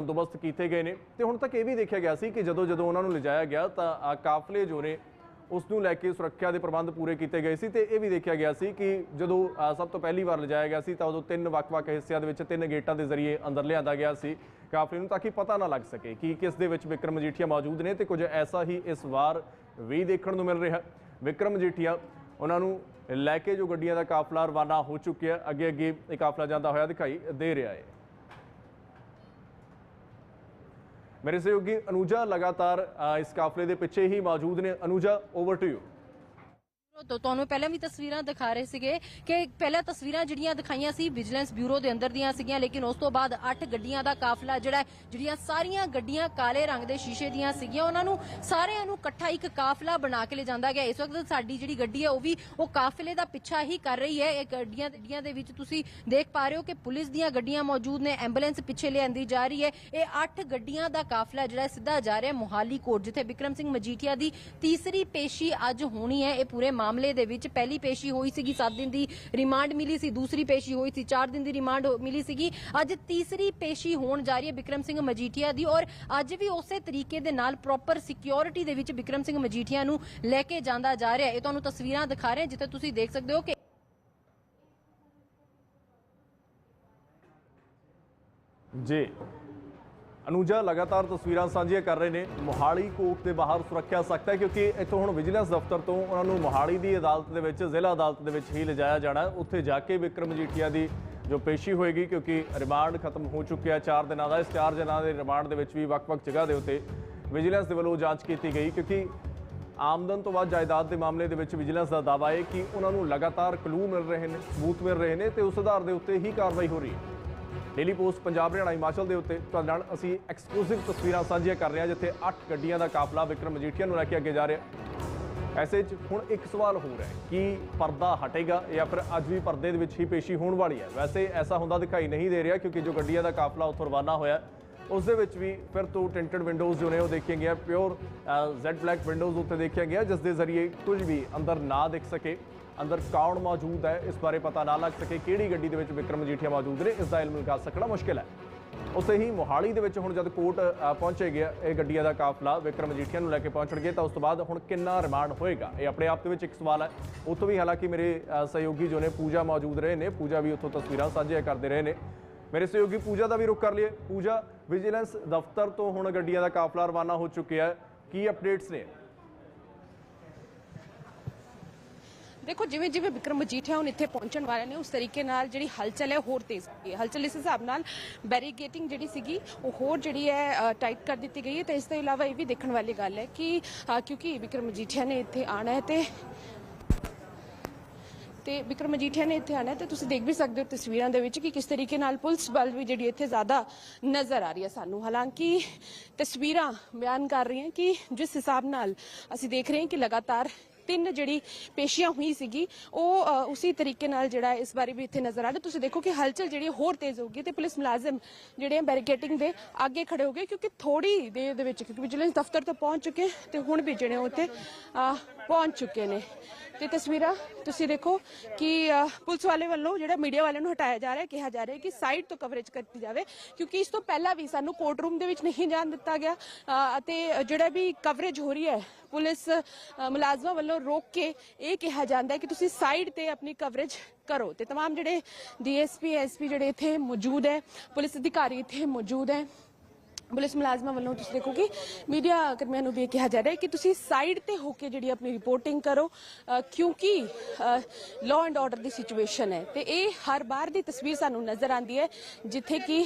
ਬੰਦੋਬਸਤ ਕੀਤੇ ਗਏ ਨੇ। ਤੇ ਹੁਣ ਤੱਕ ਇਹ ਵੀ ਦੇਖਿਆ ਗਿਆ ਸੀ ਕਿ ਜਦੋਂ ਜਦੋਂ ਉਹਨਾਂ ਨੂੰ ਲਿਜਾਇਆ ਗਿਆ ਤਾਂ ਕਾਫਲੇ ਜੋ ਨੇ, ਉਸ ਨੂੰ ਲੈ ਕੇ ਸੁਰੱਖਿਆ ਦੇ ਪ੍ਰਬੰਧ ਪੂਰੇ ਕੀਤੇ ਗਏ ਸੀ ਤੇ ਇਹ ਵੀ ਦੇਖਿਆ ਗਿਆ ਸੀ ਕਿ ਜਦੋਂ ਸਭ ਤੋਂ ਪਹਿਲੀ ਵਾਰ ਲਿਜਾਇਆ ਗਿਆ ਸੀ ਤਾਂ ਉਦੋਂ ਤਿੰਨ ਵੱਖ-ਵੱਖ ਹਿੱਸਿਆਂ ਦੇ ਵਿੱਚ ਤਿੰਨ ਗੇਟਾਂ ਦੇ ਜ਼ਰੀਏ ਅੰਦਰ ਲਿਆਂਦਾ ਗਿਆ ਸੀ ਕਾਫਲੇ ਨੂੰ, ਤਾਂ ਕਿ ਪਤਾ ਨਾ ਲੱਗ ਸਕੇ ਕਿ ਕਿਸ ਦੇ ਵਿੱਚ ਵਿਕਰਮ ਮਜੀਠੀਆ ਮੌਜੂਦ ਨੇ ਤੇ ਕੁਝ ਐਸਾ ਹੀ ਇਸ ਵਾਰ ਵੀ ਦੇਖਣ ਨੂੰ ਮਿਲ ਰਿਹਾ। ਵਿਕਰਮ ਮਜੀਠੀਆ ਉਹਨਾਂ ਨੂੰ ਲੈ ਕੇ ਜੋ ਗੱਡੀਆਂ ਦਾ ਕਾਫਲਾ ਰਵਾਨਾ ਹੋ ਚੁੱਕਿਆ ਅੱਗੇ ਅੱਗੇ ਇਹ ਕਾਫਲਾ ਜਾਂਦਾ ਹੋਇਆ ਦਿਖਾਈ ਦੇ ਰਿਹਾ ਹੈ। ਮੇਰੇ ਸਹਿਯੋਗੀ ਅਨੂਜਾ ਲਗਾਤਾਰ ਇਸ ਕਾਫਲੇ ਦੇ ਪਿੱਛੇ ਹੀ ਮੌਜੂਦ ਨੇ। ਅਨੂਜਾ ਓਵਰ ਟੂ ਯੂ ਤੋਂ ਤੁਹਾਨੂੰ ਪਹਿਲਾਂ ਵੀ ਤਸਵੀਰਾਂ ਦਿਖਾ ਰਹੇ ਸੀਗੇ ਕਿ ਪਹਿਲਾਂ ਤਸਵੀਰਾਂ ਜਿਹੜੀਆਂ ਦਿਖਾਈਆਂ ਸੀ ਵਿਜੀਲੈਂਸ ਬਿਊਰੋ ਦੇ ਅੰਦਰ ਦੀਆਂ ਸੀਗੀਆਂ, ਲੇਕਿਨ ਉਸ ਤੋਂ ਬਾਅਦ 8 ਗੱਡੀਆਂ ਦਾ ਕਾਫਲਾ ਜਿਹੜਾ ਜਿਹੜੀਆਂ ਸਾਰੀਆਂ ਗੱਡੀਆਂ ਕਾਲੇ ਰੰਗ ਦੇ ਸ਼ੀਸ਼ੇ ਦੀਆਂ ਸੀਗੀਆਂ, ਉਹਨਾਂ ਨੂੰ ਸਾਰਿਆਂ ਨੂੰ ਇਕੱਠਾ ਇੱਕ ਕਾਫਲਾ ਬਣਾ ਕੇ ਲੈ ਜਾਂਦਾ ਗਿਆ। ਇਸ ਵਕਤ ਸਾਡੀ ਜਿਹੜੀ ਗੱਡੀ ਹੈ, ਉਹ ਵੀ ਉਹ ਕਾਫਲੇ ਦਾ ਪਿੱਛਾ ਹੀ ਕਰ ਰਹੀ ਹੈ। ਇਹ ਗੱਡੀਆਂ ਗੱਡੀਆਂ ਦੇ ਵਿੱਚ ਤੁਸੀਂ ਦੇਖ ਪਾ ਰਹੇ ਹੋ ਕਿ ਪੁਲਿਸ ਦੀਆਂ ਗੱਡੀਆਂ ਮੌਜੂਦ ਨੇ, ਐਂਬੂਲੈਂਸ ਪਿੱਛੇ ਲਿਆਂਦੀ ਜਾ ਰਹੀ ਹੈ। ਇਹ 8 ਗੱਡੀਆਂ ਦਾ ਕਾਫਲਾ ਜਿਹੜਾ ਸਿੱਧਾ ਜਾ ਰਿਹਾ ਹੈ ਮੋਹਾਲੀ ਕੋਟ, ਜਿੱਥੇ ਵਿਕਰਮ ਸਿੰਘ ਮਜੀਠੀਆ ਦੀ ਤੀਸਰੀ ਪੇਸ਼ੀ ਅੱਜ ਹੋਣੀ ਹੈ। ਇਹ ਪੂਰੇ ਮਾਮਲੇ ਦੇ ਵਿੱਚ ਪਹਿਲੀ ਪੇਸ਼ੀ ਹੋਈ ਸੀਗੀ 7 ਦਿਨ ਦੀ ਰਿਮਾਂਡ ਮਿਲੀ ਸੀ, ਦੂਸਰੀ ਪੇਸ਼ੀ ਹੋਈ ਸੀ 4 ਦਿਨ ਦੀ ਰਿਮਾਂਡ ਮਿਲੀ ਸੀਗੀ। ਅੱਜ ਤੀਸਰੀ ਪੇਸ਼ੀ ਹੋਣ ਜਾ ਰਹੀ ਹੈ ਵਿਕਰਮ ਸਿੰਘ ਮਜੀਠੀਆ ਦੀ ਔਰ ਅੱਜ ਵੀ ਉਸੇ ਤਰੀਕੇ ਦੇ ਨਾਲ ਪ੍ਰੋਪਰ ਸਿਕਿਉਰਿਟੀ ਦੇ ਵਿੱਚ ਵਿਕਰਮ ਸਿੰਘ ਮਜੀਠੀਆ ਨੂੰ ਲੈ ਕੇ ਜਾਂਦਾ ਜਾ ਰਿਹਾ। ਹੈ ਇਹ ਤੁਹਾਨੂੰ ਤਸਵੀਰਾਂ ਦਿਖਾ ਰਹੇ ਹਾਂ ਜਿੱਥੇ ਤੁਸੀਂ ਦੇਖ ਸਕਦੇ ਹੋ ਕਿ ਜੀ ਅਨੂਜਾ ਲਗਾਤਾਰ ਤਸਵੀਰਾਂ ਸਾਂਝੀਆਂ ਕਰ ਰਹੇ ਨੇ। ਮੋਹਾਲੀ ਕੋਰਟ ਦੇ ਬਾਹਰ ਸੁਰੱਖਿਆ ਸਖਤ ਹੈ ਕਿਉਂਕਿ ਇੱਥੋਂ ਹੁਣ ਵਿਜੀਲੈਂਸ ਦਫ਼ਤਰ ਤੋਂ ਉਹਨਾਂ ਨੂੰ ਮੋਹਾਲੀ ਦੀ ਅਦਾਲਤ ਦੇ ਵਿੱਚ, ਜ਼ਿਲ੍ਹਾ ਅਦਾਲਤ ਦੇ ਵਿੱਚ ਹੀ ਲਿਜਾਇਆ ਜਾਣਾ ਉੱਥੇ ਜਾ ਕੇ ਵਿਕਰਮ ਮਜੀਠੀਆ ਦੀ ਜੋ ਪੇਸ਼ੀ ਹੋਏਗੀ ਕਿਉਂਕਿ ਰਿਮਾਂਡ ਖਤਮ ਹੋ ਚੁੱਕਿਆ 4 ਦਿਨਾਂ ਦਾ। ਇਸ 4 ਦਿਨਾਂ ਦੇ ਰਿਮਾਂਡ ਦੇ ਵਿੱਚ ਵੀ ਵੱਖ-ਵੱਖ ਜਗ੍ਹਾ ਦੇ ਉੱਤੇ ਵਿਜੀਲੈਂਸ ਦੇ ਵੱਲੋਂ ਜਾਂਚ ਕੀਤੀ ਗਈ ਕਿਉਂਕਿ ਆਮਦਨ ਤੋਂ ਵੱਧ ਜਾਇਦਾਦ ਦੇ ਮਾਮਲੇ ਦੇ ਵਿੱਚ ਵਿਜੀਲੈਂਸ ਦਾ ਦਾਅਵਾ ਹੈ ਕਿ ਉਹਨਾਂ ਨੂੰ ਲਗਾਤਾਰ ਕਲੂ ਮਿਲ ਰਹੇ ਨੇ ਸਬੂਤ ਮਿਲ ਰਹੇ ਨੇ ਤੇ ਉਸ ਆਧਾਰ ਦੇ ਉੱਤੇ ਹੀ ਕਾਰਵਾਈ ਹੋ ਰਹੀ ਹੈ। ਡੇਲੀ ਪੋਸਟ ਪੰਜਾਬ ਹਰਿਆਣਾ ਹਿਮਾਚਲ ਦੇ ਉੱਤੇ। ਤੁਹਾਡੇ ਨਾਲ ਅਸੀਂ ਐਕਸਕਲੂਸਿਵ ਤਸਵੀਰਾਂ ਸਾਂਝੀਆਂ ਕਰ ਰਹੇ ਹਾਂ, ਜਿੱਥੇ 8 ਗੱਡੀਆਂ ਦਾ ਕਾਫਲਾ ਵਿਕਰਮ ਮਜੀਠੀਆ ਨੂੰ ਲੈ ਕੇ ਅੱਗੇ ਜਾ ਰਿਹਾ। ਐਸੇ 'ਚ ਹੁਣ ਇੱਕ ਸਵਾਲ ਹੋ ਰਿਹਾ ਹੈ, ਕਿ ਪਰਦਾ ਹਟੇਗਾ ਜਾਂ ਫਿਰ ਅੱਜ ਵੀ ਪਰਦੇ ਦੇ ਵਿੱਚ ਹੀ ਪੇਸ਼ੀ ਹੋਣ ਵਾਲੀ ਹੈ? ਵੈਸੇ ਐਸਾ ਹੁੰਦਾ ਦਿਖਾਈ ਨਹੀਂ ਦੇ ਰਿਹਾ, ਕਿਉਂਕਿ ਜੋ ਗੱਡੀਆਂ ਦਾ ਕਾਫਲਾ ਉੱਥੋਂ ਰਵਾਨਾ ਹੋਇਆ, ਉਸ ਦੇ ਵਿੱਚ ਵੀ ਫਿਰ ਤੋਂ ਟਿੰਟਡ ਵਿੰਡੋਜ਼ ਜੋ ਨੇ ਉਹ ਦੇਖੀਆਂ ਗਿਆ ਪਿਓਰ ਜ਼ੈਡ ਬਲੈਕ ਵਿੰਡੋਜ਼ ਉੱਤੇ ਦੇਖਿਆ ਗਿਆ ਜਿਸ ਦੇ ਜ਼ਰੀਏ ਕੁਝ ਵੀ ਅੰਦਰ ਨਾ ਦਿਖ ਸਕੇ। ਅੰਦਰ ਕੌਣ ਮੌਜੂਦ ਹੈ। ਇਸ ਬਾਰੇ ਪਤਾ ਨਾ ਲੱਗ ਸਕੇ ਕਿਹੜੀ ਗੱਡੀ ਦੇ ਵਿੱਚ ਵਿਕਰਮ ਮਜੀਠੀਆ ਮੌਜੂਦ ਨੇ। ਇਸ ਦਾ ਇਲਮ ਲਗਾ ਸਕਣਾ ਮੁਸ਼ਕਿਲ ਹੈ। ਉਸੇ ਹੀ ਮੋਹਾਲੀ ਦੇ ਵਿੱਚ ਹੁਣ ਜਦ ਕੋਰਟ ਅ, ਪਹੁੰਚੇ ਗਿਆ ਇਹ ਗੱਡੀਆਂ ਦਾ ਕਾਫਲਾ ਵਿਕਰਮ ਮਜੀਠੀਆ ਨੂੰ ਲੈ ਕੇ ਪਹੁੰਚਣਗੇ ਤਾਂ ਉਸ ਤੋਂ ਬਾਅਦ ਹੁਣ ਕਿੰਨਾ ਰਿਮਾਂਡ ਹੋਏਗਾ? ਇਹ ਆਪਣੇ ਆਪ ਦੇ ਵਿੱਚ ਇੱਕ ਸਵਾਲ ਹੈ। ਉੱਥੋਂ ਵੀ ਹਾਲਾਂਕਿ ਮੇਰੇ ਸਹਿਯੋਗੀ ਜੋ ਨੇ ਪੂਜਾ ਮੌਜੂਦ ਰਹੇ ਨੇ। ਪੂਜਾ ਵੀ ਉੱਥੋਂ ਤਸਵੀਰਾਂ ਸਾਂਝੀਆਂ ਕਰਦੇ ਰਹੇ ਨੇ। ਮੇਰੇ ਸਹਿਯੋਗੀ ਪੂਜਾ ਦਾ ਵੀ ਰੁਕ ਕਰ ਲਈਏ। ਪੂਜਾ ਵਿਜੀਲੈਂਸ ਦਫ਼ਤਰ ਤੋਂ ਹੁਣ ਗੱਡੀਆਂ ਦਾ ਕਾਫਲਾ ਰਵਾਨਾ ਹੋ ਚੁੱਕਿਆ ਕੀ ਅਪਡੇਟਸ ਨੇ? ਦੇਖੋ, ਜਿਵੇਂ ਜਿਵੇਂ ਵਿਕਰਮ ਮਜੀਠੀਆ ਹੁਣ ਇੱਥੇ ਪਹੁੰਚਣ ਵਾਲੇ ਨੇ, ਉਸ ਤਰੀਕੇ ਨਾਲ ਜਿਹੜੀ ਹਲਚਲ ਹੈ ਹੋਰ ਤੇਜ਼ ਹੋਈ ਹੈ। ਹਲਚਲ ਇਸ ਹਿਸਾਬ ਨਾਲ ਬੈਰੀਗੇਟਿੰਗ ਜਿਹੜੀ ਸੀਗੀ, ਉਹ ਹੋਰ ਜਿਹੜੀ ਹੈ ਟਾਈਟ ਕਰ ਦਿੱਤੀ ਗਈ ਹੈ। ਤੇ ਇਸ ਤੋਂ ਇਲਾਵਾ ਇਹ ਵੀ ਦੇਖਣ ਵਾਲੀ ਗੱਲ ਹੈ ਕਿ ਕਿਉਂਕਿ ਵਿਕਰਮ ਮਜੀਠੀਆ ਨੇ ਇੱਥੇ ਆਣਾ ਹੈ ਤੇ ਤੇ ਵਿਕਰਮ ਮਜੀਠੀਆ ਨੇ ਇੱਥੇ ਆਣਾ ਤੇ ਤੁਸੀਂ ਦੇਖ ਵੀ ਸਕਦੇ ਹੋ ਤਸਵੀਰਾਂ ਦੇ ਵਿੱਚ ਕਿ ਕਿਸ ਤਰੀਕੇ ਨਾਲ ਪੁਲਿਸ ਬਲ ਵੀ ਜਿਹੜੀ ਇੱਥੇ ਜ਼ਿਆਦਾ ਨਜ਼ਰ ਆ ਰਹੀ ਹੈ ਸਾਨੂੰ। ਹਾਲਾਂਕਿ ਤਸਵੀਰਾਂ ਬਿਆਨ ਕਰ ਰਹੀਆਂ ਕਿ ਜਿਸ ਹਿਸਾਬ ਨਾਲ ਅਸੀਂ ਦੇਖ ਰਹੇ ਹਾਂ ਕਿ ਲਗਾਤਾਰ ਤਿੰਨ ਜਿਹੜੀ ਪੇਸ਼ੀਆਂ ਹੋਈ ਸੀਗੀ, ਉਹ ਉਸੇ ਤਰੀਕੇ ਨਾਲ ਜਿਹੜਾ ਇਸ ਬਾਰੇ ਵੀ ਇੱਥੇ ਨਜ਼ਰ ਆ ਰਿਹਾ। ਤੁਸੀਂ ਦੇਖੋ ਕਿ ਹਲਚਲ ਜਿਹੜੀ ਹੋਰ ਤੇਜ਼ ਹੋ ਗਈ ਤੇ ਪੁਲਿਸ ਮੁਲਾਜ਼ਮ ਜਿਹੜੇ ਆ ਬੈਰੀਕੇਟਿੰਗ ਦੇ ਅੱਗੇ ਖੜੇ ਹੋ ਗਏ, ਕਿਉਂਕਿ ਥੋੜੀ ਦੇਰ ਦੇ ਵਿੱਚ, ਕਿਉਂਕਿ ਵਿਜੀਲੈਂਸ ਦਫ਼ਤਰ ਤੋਂ ਪਹੁੰਚ ਚੁੱਕੇ ਤੇ ਹੁਣ ਵੀ ਜਿਹੜੇ ਉਹ ਉੱਥੇ ਪਹੁੰਚ ਚੁੱਕੇ ਨੇ। ਤੇ ਤਸਵੀਰਾਂ, ਤੁਸੀਂ ਦੇਖੋ ਕਿ ਪੁਲਿਸ ਵਾਲੇ ਵੱਲੋਂ ਜਿਹੜਾ ਮੀਡੀਆ ਵਾਲਿਆਂ ਨੂੰ ਹਟਾਇਆ ਜਾ ਰਿਹਾ ਕਿਹਾ ਜਾ ਰਿਹਾ ਕਿ ਸਾਈਡ ਤੋਂ ਕਵਰੇਜ ਕੀਤੀ ਜਾਵੇ, ਕਿਉਂਕਿ ਇਸ ਤੋਂ ਪਹਿਲਾਂ ਵੀ ਸਾਨੂੰ ਕੋਰਟ ਰੂਮ ਦੇ ਵਿੱਚ ਨਹੀਂ ਜਾਣ ਦਿੱਤਾ ਗਿਆ ਅਤੇ ਜਿਹੜਾ ਵੀ ਕਵਰੇਜ ਹੋ ਰਹੀ ਹੈ ਪੁਲਿਸ ਅ, ਮੁਲਾਜ਼ਮਾਂ ਵੱਲੋਂ ਰੋਕ ਕੇ ਇਹ ਕਿਹਾ ਜਾਂਦਾ ਹੈ ਕਿ ਤੁਸੀਂ ਸਾਈਡ ਤੇ ਆਪਣੀ ਕਵਰੇਜ ਕਰੋ ਤੇ तमाम ਜਿਹੜੇ ਡੀਐਸਪੀ ਐਸਪੀ ਜਿਹੜੇ ਇੱਥੇ ਮੌਜੂਦ ਹੈ ਪੁਲਿਸ ਅਧਿਕਾਰੀ ਇੱਥੇ ਮੌਜੂਦ ਹੈ ਪੁਲਿਸ ਮੁਲਾਜ਼ਮਾਂ ਵੱਲੋਂ ਤੁਸੀਂ ਦੇਖੋ ਕਿ ਮੀਡੀਆ ਕਰਮੀਆਂ ਨੂੰ ਵੀ ਇਹ ਕਿਹਾ ਜਾ ਰਿਹਾ ਹੈ ਕਿ ਤੁਸੀਂ ਸਾਈਡ ਤੇ ਹੋ ਕੇ ਜਿਹੜੀ ਆਪਣੀ ਰਿਪੋਰਟਿੰਗ ਕਰੋ ਕਿਉਂਕਿ ਲਾਅ ਐਂਡ ਆਰਡਰ ਦੀ ਸਿਚੁਏਸ਼ਨ ਹੈ। ਤੇ ਇਹ ਹਰ ਵਾਰ ਦੀ ਤਸਵੀਰ ਸਾਨੂੰ ਨਜ਼ਰ ਆਉਂਦੀ ਹੈ ਜਿੱਥੇ ਕਿ